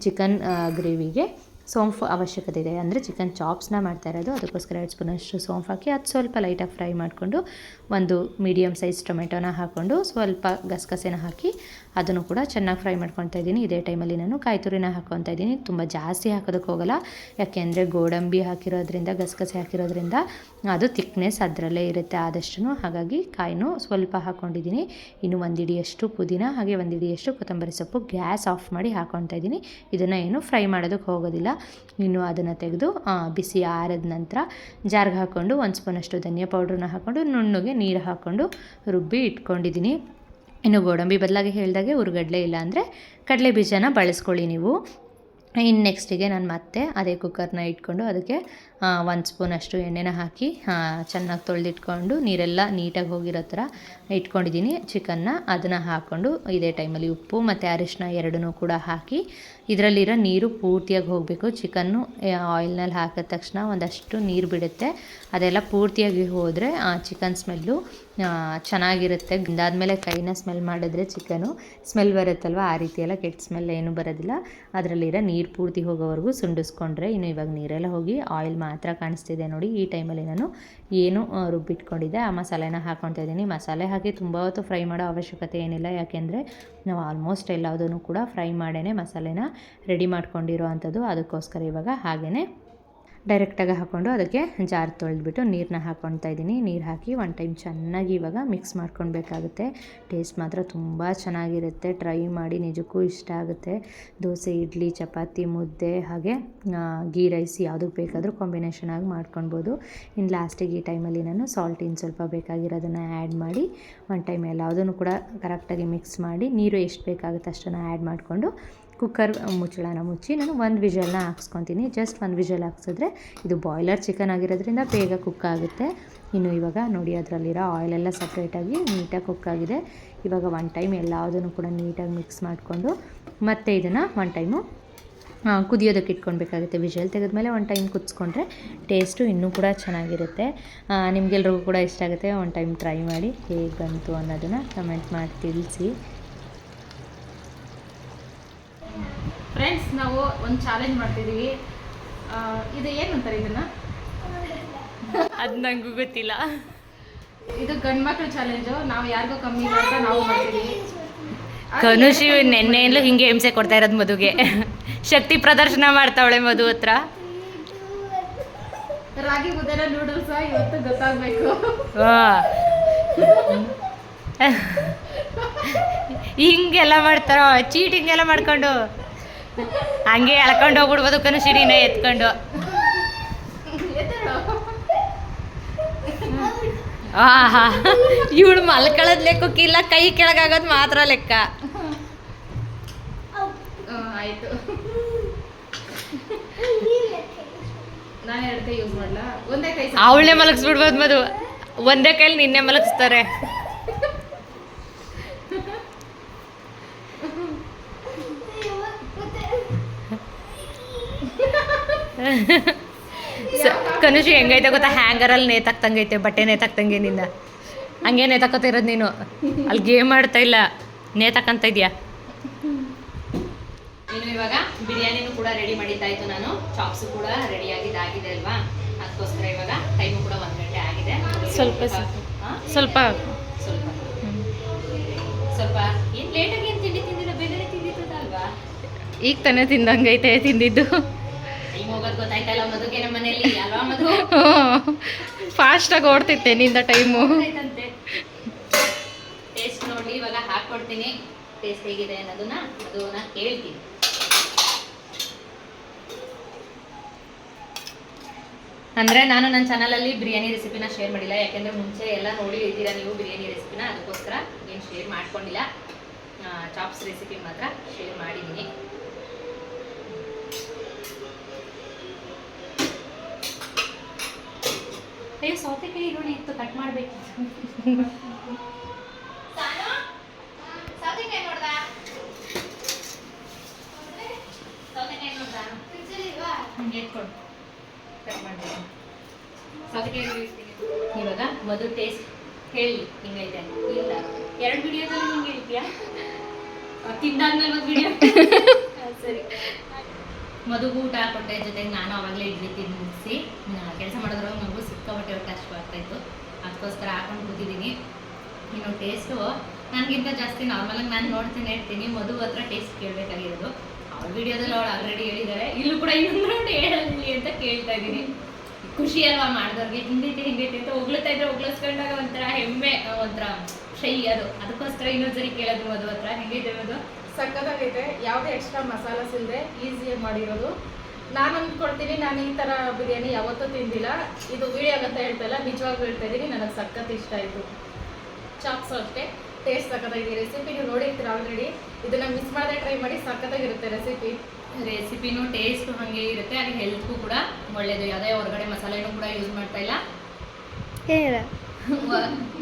ಚಿಕನ್ ಗ್ರೇವಿಗೆ ಸೋಂಪು ಅವಶ್ಯಕತೆ ಇದೆ. ಅಂದರೆ ಚಿಕನ್ ಚಾಪ್ಸ್ನ ಮಾಡ್ತಾ ಇರೋದು. ಅದಕ್ಕೋಸ್ಕರ ಎರಡು ಸ್ಪೂನಷ್ಟು ಸೋಂಪು ಹಾಕಿ ಅದು ಸ್ವಲ್ಪ ಲೈಟಾಗಿ ಫ್ರೈ ಮಾಡಿಕೊಂಡು ಒಂದು ಮೀಡಿಯಮ್ ಸೈಜ್ ಟೊಮೆಟೊನ ಹಾಕ್ಕೊಂಡು ಸ್ವಲ್ಪ ಗಸಗಸೆನ ಹಾಕಿ ಅದನ್ನು ಕೂಡ ಚೆನ್ನಾಗಿ ಫ್ರೈ ಮಾಡ್ಕೊತಾ ಇದ್ದೀನಿ. ಇದೇ ಟೈಮಲ್ಲಿ ನಾನು ಕಾಯಿ ತುರಿನ ಇದ್ದೀನಿ. ತುಂಬ ಜಾಸ್ತಿ ಹಾಕೋದಕ್ಕೆ ಹೋಗಲ್ಲ. ಯಾಕೆಂದರೆ ಗೋಡಂಬಿ ಹಾಕಿರೋದ್ರಿಂದ, ಗಸಗಸೆ ಹಾಕಿರೋದ್ರಿಂದ ಅದು ತಿಕ್ನೆಸ್ ಅದರಲ್ಲೇ ಇರುತ್ತೆ. ಆದಷ್ಟು ಹಾಗಾಗಿ ಕಾಯಿನೂ ಸ್ವಲ್ಪ ಹಾಕ್ಕೊಂಡಿದ್ದೀನಿ ಇನ್ನು ಒಂದು ಇಡಿಯಷ್ಟು ಪುದೀನ, ಹಾಗೆ ಒಂದು ಇಡಿಯಷ್ಟು ಕೊತ್ತಂಬರಿ ಸೊಪ್ಪು ಗ್ಯಾಸ್ ಆಫ್ ಮಾಡಿ ಹಾಕ್ಕೊತಾ ಇದ್ದೀನಿ. ಇದನ್ನು ಏನು ಫ್ರೈ ಮಾಡೋದಕ್ಕೆ ಹೋಗೋದಿಲ್ಲ. ಇನ್ನು ಅದನ್ನು ತೆಗೆದು ಬಿಸಿ ಆರಿದ ನಂತರ ಜಾರ್ಗೆ ಹಾಕ್ಕೊಂಡು, ಒಂದು ಸ್ಪೂನಷ್ಟು ಧನಿಯಾ ಪೌಡ್ರನ್ನ ಹಾಕ್ಕೊಂಡು, ನುಣ್ಣಗೆ ನೀರು ಹಾಕ್ಕೊಂಡು ರುಬ್ಬಿ ಇಟ್ಕೊಂಡಿದ್ದೀನಿ. ಇನ್ನು ಗೋಡಂಬಿ ಬದಲಾಗಿ ಹೇಳಿದಾಗೆ ಇಲ್ಲ ಅಂದರೆ ಕಡಲೆ ಬೀಜನ ಬಳಸ್ಕೊಳ್ಳಿ ನೀವು. ಇನ್ನು ನೆಕ್ಸ್ಟಿಗೆ ನಾನು ಮತ್ತೆ ಅದೇ ಕುಕ್ಕರ್ನ ಇಟ್ಕೊಂಡು ಅದಕ್ಕೆ ಒಂದು ಸ್ಪೂನಷ್ಟು ಎಣ್ಣೆನ ಹಾಕಿ ಚೆನ್ನಾಗಿ ತೊಳೆದಿಟ್ಕೊಂಡು ನೀರೆಲ್ಲ ನೀಟಾಗಿ ಹೋಗಿರೋ ಥರ ಇಟ್ಕೊಂಡಿದ್ದೀನಿ. ಚಿಕನ್ನ ಅದನ್ನು ಹಾಕ್ಕೊಂಡು ಇದೇ ಟೈಮಲ್ಲಿ ಉಪ್ಪು ಮತ್ತು ಅರಿಶಿನ ಎರಡನ್ನೂ ಕೂಡ ಹಾಕಿ ಇದರಲ್ಲಿರೋ ನೀರು ಪೂರ್ತಿಯಾಗಿ ಹೋಗಬೇಕು. ಚಿಕನ್ನು ಆಯಿಲ್ನಲ್ಲಿ ಹಾಕಿದ ತಕ್ಷಣ ಒಂದಷ್ಟು ನೀರು ಬಿಡುತ್ತೆ. ಅದೆಲ್ಲ ಪೂರ್ತಿಯಾಗಿ ಹೋದರೆ ಚಿಕನ್ ಸ್ಮೆಲ್ಲು ಚೆನ್ನಾಗಿರುತ್ತೆ. ಅದಾದಮೇಲೆ ಕೈನ ಸ್ಮೆಲ್ ಮಾಡಿದ್ರೆ ಚಿಕನು. ಸ್ಮೆಲ್ ಬರುತ್ತಲ್ವ? ಆ ರೀತಿ ಎಲ್ಲ ಕೆಟ್ಟ ಸ್ಮೆಲ್ ಏನೂ ಬರೋದಿಲ್ಲ. ಅದರಲ್ಲಿರೋ ನೀರು ಪೂರ್ತಿ ಹೋಗೋವರೆಗೂ ಸುಂಡಿಸ್ಕೊಂಡ್ರೆ ಇನ್ನು ಇವಾಗ ನೀರೆಲ್ಲ ಹೋಗಿ ಆಯಿಲ್ ಮಾತ್ರ ಕಾಣಿಸ್ತಿದೆ ನೋಡಿ. ಈ ಟೈಮಲ್ಲಿ ನಾನು ಏನು ರುಬ್ಬಿಟ್ಕೊಂಡಿದ್ದೆ. ಆ ಮಸಾಲೆನ ಹಾಕ್ಕೊತಾ ಇದ್ದೀನಿ. ಮಸಾಲೆ ಹಾಕಿ ತುಂಬ ಹೊತ್ತು ಫ್ರೈ ಮಾಡೋ ಅವಶ್ಯಕತೆ ಏನಿಲ್ಲ. ಯಾಕೆಂದರೆ ನಾವು ಆಲ್ಮೋಸ್ಟ್ ಎಲ್ಲದನ್ನು ಕೂಡ ಫ್ರೈ ಮಾಡೇ ಮಸಾಲೆನ ರೆಡಿ ಮಾಡ್ಕೊಂಡಿರೋ ಅಂಥದ್ದು. ಅದಕ್ಕೋಸ್ಕರ ಇವಾಗ ಹಾಗೆಯೇ ಡೈರೆಕ್ಟಾಗಿ ಹಾಕ್ಕೊಂಡು ಅದಕ್ಕೆ ಜಾರ್ ತೊಳೆದ್ಬಿಟ್ಟು ನೀರನ್ನ ಹಾಕ್ಕೊಳ್ತಾ ಇದ್ದೀನಿ. ನೀರು ಹಾಕಿ ಒನ್ ಟೈಮ್ ಚೆನ್ನಾಗಿ ಇವಾಗ ಮಿಕ್ಸ್ ಮಾಡ್ಕೊಳ್ಬೇಕಾಗುತ್ತೆ. ಟೇಸ್ಟ್ ಮಾತ್ರ ತುಂಬ ಚೆನ್ನಾಗಿರುತ್ತೆ. ಟ್ರೈ ಮಾಡಿ ನಿಜಕ್ಕೂ ಇಷ್ಟ ಆಗುತ್ತೆ. ದೋಸೆ, ಇಡ್ಲಿ, ಚಪಾತಿ, ಮುದ್ದೆ, ಹಾಗೆ ಗೀ ರೈಸ್ ಯಾವುದಕ್ಕೆ ಬೇಕಾದರೂ ಕಾಂಬಿನೇಷನ್ ಆಗಿ ಮಾಡ್ಕೊಳ್ಬೋದು. ಇನ್ನು ಲಾಸ್ಟಿಗೆ ಈ ಟೈಮಲ್ಲಿ ನಾನು ಸಾಲ್ಟ್ ಇನ್ನು ಸ್ವಲ್ಪ ಬೇಕಾಗಿರೋದನ್ನು ಆ್ಯಡ್ ಮಾಡಿ ಒನ್ ಟೈಮ್ ಎಲ್ಲದನ್ನು ಕೂಡ ಕರೆಕ್ಟಾಗಿ ಮಿಕ್ಸ್ ಮಾಡಿ, ನೀರು ಎಷ್ಟು ಬೇಕಾಗುತ್ತೆ ಅಷ್ಟನ್ನು ಆ್ಯಡ್ ಮಾಡಿಕೊಂಡು ಕುಕ್ಕರ್ ಮುಚ್ಚಳನ ಮುಚ್ಚಿ ನಾನು ಒಂದು ವಿಷಲ್ನ ಹಾಕ್ಸ್ಕೊತೀನಿ. ಜಸ್ಟ್ ಒಂದು ವಿಷಲ್ ಹಾಕ್ಸಿದ್ರೆ ಇದು ಬಾಯ್ಲರ್ ಚಿಕನ್ ಆಗಿರೋದ್ರಿಂದ ಬೇಗ ಕುಕ್ ಆಗುತ್ತೆ. ಇನ್ನು ಇವಾಗ ನೋಡಿ, ಅದರಲ್ಲಿರೋ ಆಯಿಲೆಲ್ಲ ಸಪ್ರೇಟಾಗಿ ನೀಟಾಗಿ ಕುಕ್ ಆಗಿದೆ. ಇವಾಗ ಒನ್ ಟೈಮ್ ಎಲ್ಲದನ್ನು ಕೂಡ ನೀಟಾಗಿ ಮಿಕ್ಸ್ ಮಾಡಿಕೊಂಡು ಮತ್ತೆ ಇದನ್ನು ಒನ್ ಟೈಮು ಕುದಿಯೋದಕ್ಕೆ ಇಟ್ಕೊಳ್ಬೇಕಾಗುತ್ತೆ. ವಿಷಲ್ ತೆಗೆದ್ಮೇಲೆ ಒನ್ ಟೈಮ್ ಕುದಿಸ್ಕೊಂಡ್ರೆ ಟೇಸ್ಟು ಇನ್ನೂ ಕೂಡ ಚೆನ್ನಾಗಿರುತ್ತೆ. ನಿಮ್ಗೆಲ್ರಿಗೂ ಕೂಡ ಇಷ್ಟ ಆಗುತ್ತೆ. ಒನ್ ಟೈಮ್ ಟ್ರೈ ಮಾಡಿ ಹೇಗೆ ಬಂತು ಅನ್ನೋದನ್ನು ಕಮೆಂಟ್ ಮಾಡಿ ತಿಳಿಸಿ ಫ್ರೆಂಡ್ಸ್ ನಾವು ಒಂದು ಚಾಲೆಂಜ್ ಮಾಡ್ತಿದ್ದೀವಿ ಇದು ಏನು ಅಂತಾರೆ ಇದನ್ನ? ಅದು ನನಗೂ ಗೊತ್ತಿಲ್ಲ. ಇದು ಗಂಡು ಮಕ್ಕಳು ಚಾಲೆಂಜು ನಾವು ಯಾರಿಗೂ ಕಮ್ಮಿ ಇಲ್ಲ ಅಂತ ನಾವು ಮಾಡ್ತೀವಿ. ಕನುಷಿ ನೆನ್ನೆಯಲ್ಲೂ ಹಿಂಗೆ ಹಿಂಸೆ ಕೊಡ್ತಾ ಇರೋದು ಮಧುಗೆ. ಶಕ್ತಿ ಪ್ರದರ್ಶನ ಮಾಡ್ತಾವಳೆ ಮಧು ಹತ್ರ. ರಾಗಿ ಮುದ್ದೆನ ನೂಡಲ್ಸ್ ಇವತ್ತು ಗೊತ್ತಾಗ್ಬೇಕು. ಹಿಂಗೆಲ್ಲ ಮಾಡ್ತಾರ? ಚೀಟಿಂಗ್ ಎಲ್ಲ ಮಾಡ್ಕೊಂಡು. ಹಂಗೆ ಎಳ್ಕೊಂಡು ಹೋಗ್ಬಿಡ್ಬೋದು ಕನುಶಿಡಿನ ಎತ್ಕೊಂಡು. ಎದ್ದೇಳು. ಆಹಾ ಇವಳು ಮಲ್ಕೊಳ್ಳೋದ್ ಲೆಕ್ಕಕ್ಕಿಲ್ಲ ಕೈ ಕೆಳಗಾಗೋದು ಮಾತ್ರ ಲೆಕ್ಕ. ಆಯ್ತು. ಅವಳನ್ನೇ ಮಲಗಿಸ್ಬಿಡ್ಬೋದು ಮದು ಒಂದೇ ಕೈಲಿ ನಿನ್ನೆ ಮಲಗಿಸ್ತಾರೆ ಸ- ಕನುಷಿ ಹೆಂಗೈತೆ ಗೊತ್ತಾ? ಹ್ಯಾಂಗರಲ್ಲಿ ನೇತಾಕ್ತಂಗೈತೆ ಬಟ್ಟೆ ನೇತಾಕ್ತಂಗೆ ನಿನ್ನ. ಹಂಗೆ ನೇತಾಕೋತಿರೋದು ನೀನು. ಅಲ್ಲಿ ಗೇಮ್ ಆಡ್ತಾ ಇಲ್ಲ. ನೇತಾಕಂತ ಇದೆಯಾ? ಇನ್ನು ಇವಾಗ ಬಿರಿಯಾನಿನೂ ಕೂಡ ರೆಡಿ ಮಾಡಿದ್ದಾಯ್ತು ನಾನು. ಚಾಪ್ಸ್ ಕೂಡ ರೆಡಿ ಆಗಿದೆ ಅಲ್ವಾ? ಅದಕ್ಕೋಸ್ಕರ ಇವಾಗ ಟೈಮು ಕೂಡ ಒಂದು ಗಂಟೆ ಆಗಿದೆ. ಸ್ವಲ್ಪ ಸ್ವಲ್ಪ. ಸ್ವಲ್ಪ. ಸ್ವಲ್ಪ. ಏನು ಲೇಟಾಗಿ ಏನು ತಿಂಡಿ ತಿಂದಿಲ್ಲ? ಬೇಗನೆ ತಿಂದಿದ್ದಲ್ವಾ ಈಗ ತಾನೇ ತಿಂದಂಗೈತೆ ತಿಂದಿದ್ದು ಟೈಮ್ ಹೋಗೋದು ಗೊತ್ತಾಯ್ತಲ್ಲ ಮದುಗೆ ನಮ್ಮ ಮನೆಯಲ್ಲಿ ಅಲ್ವಾ ಮಧು ಫಾಸ್ಟಾಗಿ ಓಡ್ತಿತ್ತೆ ನಿಂದ ಟೈಮು ಟೇಸ್ಟ್ ನೋಡಿ ಇವಾಗ ಹಾಕ್ಕೊಡ್ತೀನಿ ಟೇಸ್ಟ್ ಹೇಗಿದೆ ಅನ್ನೋದನ್ನ ಅದನ್ನ ಹೇಳ್ತೀನಿ. ಅಂದರೆ ನಾನು ನನ್ನ ಚಾನಲಲ್ಲಿ ಬಿರಿಯಾನಿ ರೆಸಿಪಿನ ಶೇರ್ ಮಾಡಿಲ್ಲ. ಯಾಕೆಂದರೆ ಮುಂಚೆ ಎಲ್ಲ ನೋಡಿ ಇದ್ದೀರಾ ನೀವು ಬಿರಿಯಾನಿ ರೆಸಿಪಿನ ಅದಕ್ಕೋಸ್ಕರ ಏನು ಶೇರ್ ಮಾಡ್ಕೊಂಡಿಲ್ಲ. ಚಾಪ್ಸ್ ರೆಸಿಪಿ ಮಾತ್ರ ಶೇರ್ ಮಾಡಿದ್ದೀನಿ. ಅಯ್ಯೋ ಸೌತೆಕಾಯಿ ಈರುಳ್ಳಿ ಇತ್ತು ಕಟ್ ಮಾಡಬೇಕು. ಇವಾಗ ಮೊದಲು ಟೇಸ್ಟ್ ಹೇಳಿ ಹಿಂಗೈತೆ ಇಲ್ಲ. ಎರಡು ವಿಡಿಯೋದಲ್ಲಿ ಹಿಂಗೆ ಹೇಳ್ತೀಯಾ ತಿಂದಾದ್ಮೇಲೆ ಒಂದು ವಿಡಿಯೋ ಸರಿ. ಮದುಗೂ ಊಟ ಕೊಟ್ಟೆ ಜೊತೆಗೆ ನಾನು ಅವಾಗಲೇ ಇಡ್ಲಿ ತಿಂದು ಮುಗಿಸಿ. ಕೆಲಸ ಮಾಡಿದ್ರೊಳಗೆ ಮಗು ಸಿಕ್ಕಾಪಟ್ಟೆ ಹೊಟ್ಟೆ ಅಷ್ಟು ಆಗ್ತಾಯಿತ್ತು. ಅದಕ್ಕೋಸ್ಕರ ಹಾಕೊಂಡು ಕೂತಿದ್ದೀನಿ. ಇನ್ನು ಟೇಸ್ಟು ನನಗಿಂತ ಜಾಸ್ತಿ ನಾರ್ಮಲಾಗಿ ನಾನು ನೋಡ್ತೀನಿ, ಹೇಳ್ತೀನಿ. ಮಧು ಹತ್ರ ಟೇಸ್ಟ್ ಕೇಳಬೇಕಾಗಿರೋದು. ಅವಳ ವಿಡಿಯೋದಲ್ಲಿ ಅವಳು ಆಲ್ರೆಡಿ ಹೇಳಿದ್ದಾರೆ ಇಲ್ಲೂ ಕೂಡ ಇನ್ನೊಂದು ನೋಡಿ ಹೇಳಲಿ ಅಂತ ಕೇಳ್ತಾ ಇದ್ದೀನಿ. ಖುಷಿ ಅಲ್ವಾ ಮಾಡಿದವ್ರಿಗೆ? ಹಿಂಗೈತೆ ಹಿಂಗೈತೆ ಅಂತ ಹೊಗ್ಳುತ್ತಾ ಇದ್ರೆ ಹೊಗ್ಳಿಸ್ಕೊಂಡಾಗ ಒಂಥರ ಹೆಮ್ಮೆ, ಒಂಥರ ಶೈ ಅದು. ಅದಕ್ಕೋಸ್ಕರ ಇನ್ನೊಂದ್ಸರಿ ಕೇಳೋದು ಮಧು ಹತ್ರ. ಹೆಂಗೈತೆ ಮಧು? ಸಕ್ಕತ್ತಾಗೈತೆ. ಯಾವುದೇ ಎಕ್ಸ್ಟ್ರಾ ಮಸಾಲಾಸ್ ಇಲ್ಲದೆ ಈಸಿಯಾಗಿ ಮಾಡಿರೋದು. ನಾನು ಅಂದ್ಕೊಳ್ತೀನಿ ನಾನು ಈ ಥರ ಬಿರಿಯಾನಿ ಯಾವತ್ತೂ ತಿಂದಿಲ್ಲ. ಇದು ವಿಡಿಯೋ ಅಂತ ಹೇಳ್ತಾಯಿಲ್ಲ ನಿಜವಾಗ್ಲೂ ಹೇಳ್ತಾ ಇದ್ದೀನಿ ನನಗೆ ಸಖತ್ ಇಷ್ಟ ಆಯಿತು. ಚಾಪ್ಸು ಅಷ್ಟೇ. ಟೇಸ್ಟ್ ಸಖತ್ತಾಗಿದೆ ರೆಸಿಪಿ ನೀವು ನೋಡಿರ್ತೀರ ಆಲ್ರೆಡಿ ಇದನ್ನು ಮಿಸ್ ಮಾಡದೆ ಟ್ರೈ ಮಾಡಿ ಸಖತ್ತಾಗಿರುತ್ತೆ ರೆಸಿಪಿ ರೆಸಿಪಿನೂ ಟೇಸ್ಟ್ ಹಾಗೆ ಇರುತ್ತೆ ಹಾಗೆ ಹೆಲ್ತ್ಗೂ ಕೂಡ ಒಳ್ಳೆಯದು ಯಾವುದೇ ಹೊರಗಡೆ ಮಸಾಲೆನೂ ಕೂಡ ಯೂಸ್ ಮಾಡ್ತಾ ಇಲ್ಲ.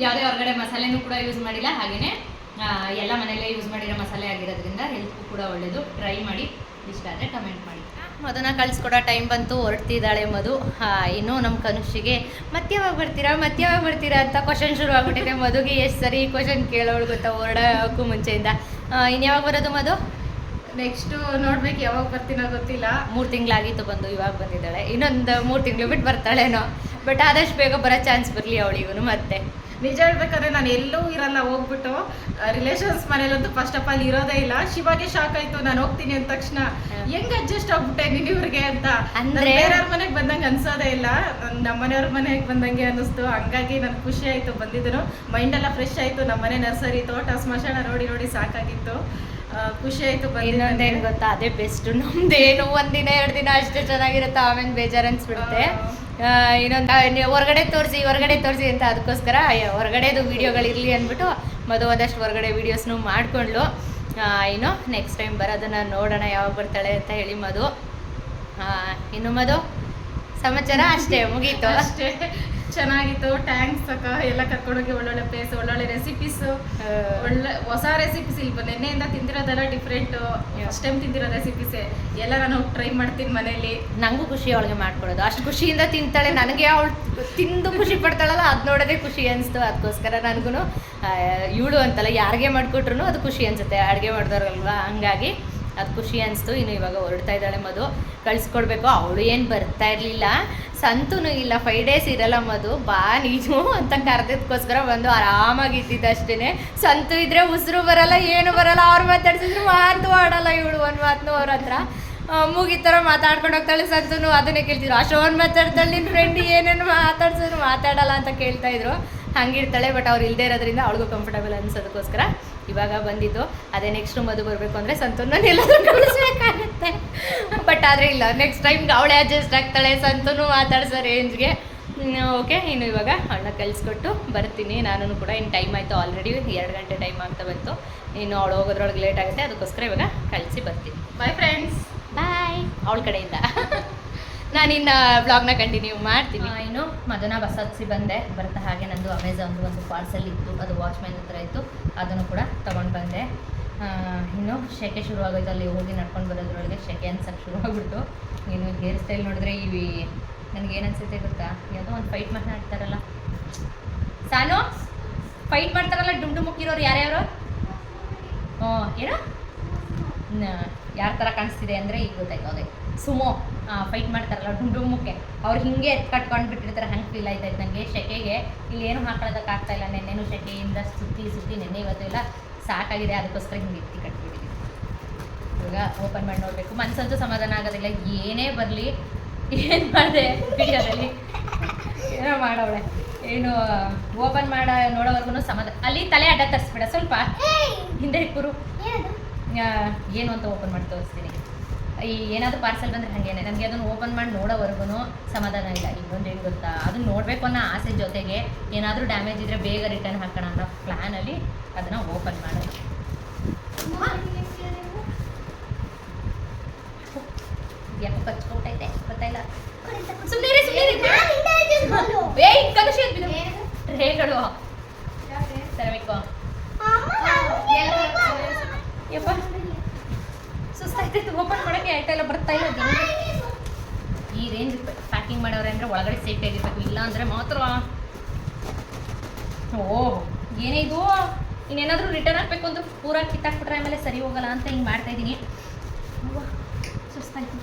ಯಾವುದೇ ಹೊರಗಡೆ ಮಸಾಲೆನೂ ಕೂಡ ಯೂಸ್ ಮಾಡಿಲ್ಲ ಹಾಗೆಯೇ ಎಲ್ಲ ಮನೆಯಲ್ಲೇ ಯೂಸ್ ಮಾಡಿರೋ ಮಸಾಲೆ ಆಗಿರೋದ್ರಿಂದ ಹೆಲ್ತ್ಗೂ ಕೂಡ ಒಳ್ಳೇದು. ಟ್ರೈ ಮಾಡಿ ಇಷ್ಟ ಆದರೆ ಕಮೆಂಟ್ ಮಾಡಿ. ಮಧುನ ಕಳಿಸ್ಕೊಡೋ ಟೈಮ್ ಬಂತು ಹೊರಡ್ತಿದ್ದಾಳೆ ಮಧು. ಇನ್ನೂ ಇನ್ನು ನಮ್ಮ ಕನುಷಿಗೆ ಮತ್ತೆ ಯಾವಾಗ ಬರ್ತೀರಾ ಮತ್ತೆ ಯಾವಾಗ ಬರ್ತೀರಾ? ಅಂತ ಕ್ವಶನ್ ಶುರು ಆಗ್ಬಿಟ್ಟಿದೆ ಮಧುಗೆ. ಎಷ್ಟು ಸರಿ ಕ್ವಶನ್ ಕೇಳೋಳು ಗೊತ್ತಾ ಹೊರಡೋಕ್ಕೂ ಮುಂಚೆಯಿಂದ. ಇನ್ನು ಯಾವಾಗ ಬರೋದು ಮಧು? ನೆಕ್ಸ್ಟು ನೋಡ್ಬೇಕು ಯಾವಾಗ ಬರ್ತೀನೋ ಗೊತ್ತಿಲ್ಲ. ಮೂರು ತಿಂಗಳಾಗಿತ್ತು ಬಂದು ಇವಾಗ ಬಂದಿದ್ದಾಳೆ. ಇನ್ನೊಂದು ಮೂರು ತಿಂಗಳು ಬಿಟ್ಟು ಬರ್ತಾಳೇನೋ. ಬಟ್ ಆದಷ್ಟು ಬೇಗ ಬರೋ ಚಾನ್ಸ್ ಬರಲಿ ಅವಳಿಗೂ ಮತ್ತೆ. ನಿಜ ಹೇಳ್ಬೇಕಾದ್ರೆ ನಾನು ಎಲ್ಲೂ ಇರಲ್ಲ ಹೋಗ್ಬಿಟ್ಟು ರಿಲೇಷನ್ಸ್ ಮನೇಲಂತೂ ಫಸ್ಟ್ ಆಫ್ ಆಲ್ ಇರೋದೇ ಇಲ್ಲ. ಶಿವಾಗೆ ಶಾಕ್ ಆಯ್ತು ನಾನು ಹೋಗ್ತೀನಿ ಅಂದ ತಕ್ಷಣ. ಹೆಂಗ್ ಅಡ್ಜಸ್ಟ್ ಆಗ್ಬಿಟ್ಟೆ ನೀನ್ ಇವ್ರಿಗೆ ಅಂತ? ಬೇರೆಯವ್ರ ಮನೆಗೆ ಬಂದಂಗೆ ಅನ್ಸೋದೇ ಇಲ್ಲ. ನಮ್ಮ ಮನೆಯವ್ರ ಮನೆಗೆ ಬಂದಂಗೆ ಅನ್ನಿಸ್ತು. ಹಂಗಾಗಿ ನನ್ಗೆ ಖುಷಿ ಆಯ್ತು ಬಂದಿದ್ದನು ಮೈಂಡ್ ಎಲ್ಲ ಫ್ರೆಶ್ ಆಯ್ತು. ನಮ್ಮ ಮನೆ ನರ್ಸರಿ ತೋಟ ಸ್ಮಶಾನ ನೋಡಿ ನೋಡಿ ಸಾಕಾಗಿತ್ತು. ಖುಷಿ ಆಯ್ತು ಇನ್ನೊಂದೇನು ಗೊತ್ತಾ? ಅದೇ ಬೆಸ್ಟ್ ನಮ್ದೇನು ಒಂದಿನ ಎರಡು ದಿನ ಅಷ್ಟೇ ಚೆನ್ನಾಗಿರುತ್ತೆ ಆಮೇಲೆ ಬೇಜಾರು ಅನ್ಸ್ಬಿಡುತ್ತೆ ಇನ್ನೊಂದು ಹೊರಗಡೆ ತೋರಿಸಿ ಹೊರಗಡೆ ತೋರಿಸಿ ಅಂತ ಅದಕ್ಕೋಸ್ಕರ ಹೊರಗಡೆದು ವೀಡಿಯೋಗಳಿರಲಿ ಅಂದ್ಬಿಟ್ಟು ಮದು ಆದಷ್ಟು ಹೊರಗಡೆ ವೀಡಿಯೋಸ್ನು ಮಾಡಿಕೊಂಡ್ಲು ಇನ್ನು ನೆಕ್ಸ್ಟ್ ಟೈಮ್ ಬರೋದನ್ನು ನೋಡೋಣ ಯಾವಾಗ ಬರ್ತಾಳೆ ಅಂತ ಹೇಳಿ ಮದು ಇನ್ನು ಮದು ಸಮಾಚಾರ ಅಷ್ಟೇ ಮುಗೀತು. ಅಷ್ಟೇ. ಚೆನ್ನಾಗಿತ್ತು. ಟ್ಯಾಂಕ್ಸ್ ಅಕ್ಕ. ಎಲ್ಲ ಕರ್ಕೊಂಡೋಗಿ ಒಳ್ಳೊಳ್ಳೆ ಪ್ಲೇಸ್ ಒಳ್ಳೊಳ್ಳೆ ರೆಸಿಪೀಸ್ ಒಳ್ಳೆ ಹೊಸ ರೆಸಿಪೀಸ್ ಇಲ್ಲಿ ನಿನ್ನೆಯಿಂದ ತಿಂದಿರೋದೆಲ್ಲ ಡಿಫ್ರೆಂಟು ಫಸ್ಟ್ ಟೈಮ್ ತಿಂದಿರೋ ರೆಸಿಪೀಸ್ ಎಲ್ಲ ನಾನು ಟ್ರೈ ಮಾಡ್ತೀನಿ ಮನೇಲಿ. ನಂಗೂ ಖುಷಿ ಅವಳಿಗೆ ಮಾಡ್ಕೊಳ್ಳೋದು. ಅಷ್ಟು ಖುಷಿಯಿಂದ ತಿಂತಾಳೆ. ನನಗೆ ಅವಳು ತಿಂದು ಖುಷಿ ಪಡ್ತಾಳಲ್ಲ ಅದು ನೋಡೋದೇ ಖುಷಿ ಅನಿಸ್ತು. ಅದಕ್ಕೋಸ್ಕರ ನನಗೂ ಇವಳು ಅಂತಲ್ಲ ಯಾರಿಗೆ ಮಾಡಿಕೊಟ್ರು ಅದು ಖುಷಿ ಅನಿಸುತ್ತೆ. ಅಡುಗೆ ಮಾಡಿದವ್ರಲ್ವಾ? ಹಂಗಾಗಿ ಅದು ಖುಷಿ ಅನಿಸ್ತು. ಇನ್ನು ಇವಾಗ ಹೊರಡ್ತಾ ಇದ್ದಾಳೆ ಮಧು. ಕಳಿಸ್ಕೊಡ್ಬೇಕು. ಅವಳು ಏನು ಬರ್ತಾ ಇರಲಿಲ್ಲ. ಸಂತೂ ಇಲ್ಲ. ಫೈವ್ ಡೇಸ್ ಇರಲ್ಲ ಮಧು. ಬಾ ನೀನು ಅಂತ ಕರೆದಿದ್ಕೋಸ್ಕರ ಬಂದು ಆರಾಮಾಗಿ ಇದ್ದಿದ್ದು ಅಷ್ಟೇ ಸಂತು ಇದ್ರೆ ಉಸಿರು ಬರಲ್ಲ, ಏನು ಬರಲ್ಲ. ಅವ್ರು ಮಾತಾಡ್ಸಿದ್ರು ಮಾತು ಆಡಲ್ಲ ಇವಳು ಒಂದು ಮಾತನ್ನು ಅವ್ರ ಹತ್ರ. ಮೂಗಿ ಥರ ಮಾತಾಡ್ಕೊಂಡು ಹೋಗ್ತಾಳೆ ಸಂತೂ ಅದನ್ನೇ ಕೇಳ್ತಿದ್ರು. ಅಷ್ಟೊಂದು ಮಾತಾಡ್ತಾಳೆ ನಿನ್ನ ಫ್ರೆಂಡ್ ಏನೇನು ಮಾತಾಡ್ಸಿದ್ರು. ಮಾತಾಡಲ್ಲ ಅಂತ ಕೇಳ್ತಾ ಇದ್ರು. ಹಂಗಿರ್ತಾಳೆ ಬಟ್ ಅವ್ರು ಇಲ್ಲದೆ ಇರೋದ್ರಿಂದ ಅವಳಿಗೂ ಕಂಫರ್ಟಬಲ್ ಅನ್ಸೋದಕ್ಕೋಸ್ಕರ. ಇವಾಗ ಬಂದಿದ್ದು. ಅದೇ ನೆಕ್ಸ್ಟ್ ಮದು ಬರಬೇಕು ಅಂದರೆ ಸಂತೂನ್ ಎಲ್ಲರೂ ಕಳಿಸ್ಬೇಕಾಗತ್ತೆ. ಬಟ್ ಆದರೆ ಇಲ್ಲ ನೆಕ್ಸ್ಟ್ ಟೈಮ್ ಅವಳೆ ಅಡ್ಜಸ್ಟ್ ಆಗ್ತಾಳೆ ಸಂತೂನು ರೇಂಜ್ ರೇಂಜ್ಗೆ ಓಕೆ ಇನ್ನು ಇವಾಗ ಅಣ್ಣ ಕಳಿಸ್ಕೊಟ್ಟು ಬರ್ತೀನಿ. ನಾನು ಕೂಡ ಇನ್ನು ಟೈಮ್ ಆಯಿತು ಆಲ್ರೆಡಿ ಎರಡು ಗಂಟೆ ಟೈಮ್ ಆಗ್ತಾ ಬಂತು. ಇನ್ನು ಅವಳು ಹೋಗೋದ್ರೊಳಗೆ ಲೇಟ್ ಆಗುತ್ತೆ. ಅದಕ್ಕೋಸ್ಕರ ಇವಾಗ ಕಳಿಸಿ ಬರ್ತೀನಿ. ಬಾಯ್ ಫ್ರೆಂಡ್ಸ್ ಬಾಯ್ ಅವಳ ಕಡೆಯಿಂದ. ನಾನಿನ್ನು ಬ್ಲಾಗ್ನ ಕಂಟಿನ್ಯೂ ಮಾಡ್ತೀನಿ. ಇನ್ನು ಮದನ ಬಸ್ ಹತ್ಸಿ ಬಂದೆ. ಬರ್ತಾ ಹಾಗೆ ನಂದು ಅಮೆಝಾನ್ದು ಒಂದು ಪಾರ್ಸಲ್ ಇತ್ತು. ಅದು ವಾಚ್ಮ್ಯಾನ್ ಹತ್ರ ಇತ್ತು. ಅದನ್ನು ಕೂಡ ತೊಗೊಂಡು ಬಂದೆ. ಇನ್ನು ಶೆಕೆ ಶುರುವಾಗೋಯ್ತು. ಅಲ್ಲಿ ಹೋಗಿ ನಡ್ಕೊಂಡು ಬರೋದ್ರೊಳಗೆ ಶೆಕೆ ಅನ್ಸಕ್ಕೆ ಶುರುವಾಗ್ಬಿಟ್ಟು ಇನ್ನು ಹೇರ್ ಸ್ಟೈಲ್ ನೋಡಿದ್ರೆ ಇವಿ ನನಗೆ ಏನು ಅನ್ಸುತ್ತೆ ಗೊತ್ತಾ? ಯಾವುದೋ ಒಂದು ಫೈಟ್ ಮಾತನಾಡ್ತಾರಲ್ಲ ಸಾನು ಫೈಟ್ ಮಾಡ್ತಾರಲ್ಲ ಡುಮ್ ಡುಮ್ ಮುಕ್ಕಿರೋರು ಯಾರ್ಯಾರು? ಹ್ಞೂ ಏನು? ಯಾರ ಥರ ಕಾಣಿಸ್ತಿದೆ ಅಂದರೆ ಈಗ ಗೊತ್ತಾಯ್ತು, ಅದೇ. ಸುಮೋ ಫೈಟ್ ಮಾಡ್ತಾರಲ್ಲ ಡುಮ್ ಡುಮ್ಮುಕ್ಕೆ ಅವ್ರು ಹಿಂಗೆ ಎತ್ ಕಟ್ಕೊಂಡು ಬಿಟ್ಟಿರ್ತಾರೆ, ಹಂಗೆ ಫೀಲ್ ಆಯ್ತಾಯ್ತು ನನಗೆ ಶೆಕೆಗೆ. ಇಲ್ಲಿ ಏನು ಹಾಕೊಳ್ಳೋದಕ್ಕೆ ಆಗ್ತಾ ಇಲ್ಲ, ನೆನ್ನೆನೂ ಶೆಕೆಯಿಂದ ಸುತ್ತಿ ಸುತ್ತಿ, ನೆನ್ನೆ ಇವತ್ತು ಎಲ್ಲ ಸಾಕಾಗಿದೆ ಅದಕ್ಕೋಸ್ಕರ ಹಿಂಗೆ ಎತ್ತಿ ಕಟ್ಬಿಟ್ಟಿದ್ದೀನಿ ಇವಾಗ ಓಪನ್ ಮಾಡಿ ನೋಡಬೇಕು. ಮನಸ್ಸಂತೂ ಸಮಾಧಾನ ಆಗೋದಿಲ್ಲ. ಏನೇ ಬರಲಿ ಏನು ಮಾಡಿದೆ ವಿಡಿಯೋದಲ್ಲಿ? ಏನೋ ಮಾಡವಳೆ. ಏನು ಓಪನ್ ಮಾಡ ನೋಡೋವರೆಗೂ ಸಮಾಧಾನ. ಅಲ್ಲಿ ತಲೆ ಅಡ್ಡ ತರಿಸ್ಬೇಡ. ಸ್ವಲ್ಪ ಹಿಂದೆ ಇಬ್ಬರು ಏನು ಅಂತ ಓಪನ್ ಮಾಡಿ ತೋರಿಸ್ತೀನಿ. ಈ ಏನಾದರೂ ಪಾರ್ಸೆಲ್ ಬಂದರೆ ಹಾಗೇನೆ. ನನಗೆ ಅದನ್ನು ಓಪನ್ ಮಾಡಿ ನೋಡೋವರೆಗೂ ಸಮಾಧಾನ ಇಲ್ಲ. ಇನ್ನೊಂದು ಏನು ಗೊತ್ತಾ? ಅದನ್ನ ನೋಡಬೇಕು ಅನ್ನೋ ಆಸೆ ಜೊತೆಗೆ ಏನಾದರೂ ಡ್ಯಾಮೇಜ್ ಇದ್ದರೆ ಬೇಗ ರಿಟರ್ನ್ ಹಾಕೋಣ ಅನ್ನೋ ಪ್ಲ್ಯಾನಲ್ಲಿ ಅದನ್ನು ಓಪನ್ ಮಾಡೋದು. ಯಾಕೋ ಕಚ್ಕೊಬಿಟ್ಟೈತೆ ಗೊತ್ತಾಯಿಲ್ಲ ಸುಮ್ಮನೆ ಸುಮ್ಮನೆ ಏಯ್ ಕಲುಷಿ ರೇಗಳು ತರಬೇಕು ಯಪ್ಪ. ಸುಸ್ತಾಯ್ತೈತೆ ಓಪನ್ ಮಾಡೋಕೆ ಇಲ್ಲ ಬರ್ತಾ ಇಲ್ಲ. ಈ ರೇಂಜ್ ಪ್ಯಾಕಿಂಗ್ ಮಾಡೋರೆ ಅಂದರೆ ಒಳಗಡೆ ಸೇಫ್ಟಿ ಆಗಿರ್ಬೇಕು ಇಲ್ಲ ಅಂದರೆ ಮಾತ್ರ. ಓ ಏನೇ ಇದು? ಇನ್ನೇನಾದರೂ ರಿಟರ್ನ್ ಹಾಕ್ಬೇಕು ಅಂತ ಪೂರ ಕಿತ್ತಾಕ್ಬಿಟ್ರೆ ಆಮೇಲೆ ಸರಿ ಹೋಗಲ್ಲ ಅಂತ ಹಿಂಗೆ ಮಾಡ್ತಾ ಇದ್ದೀನಿ. ಸುಸ್ತಾಯ್ತು.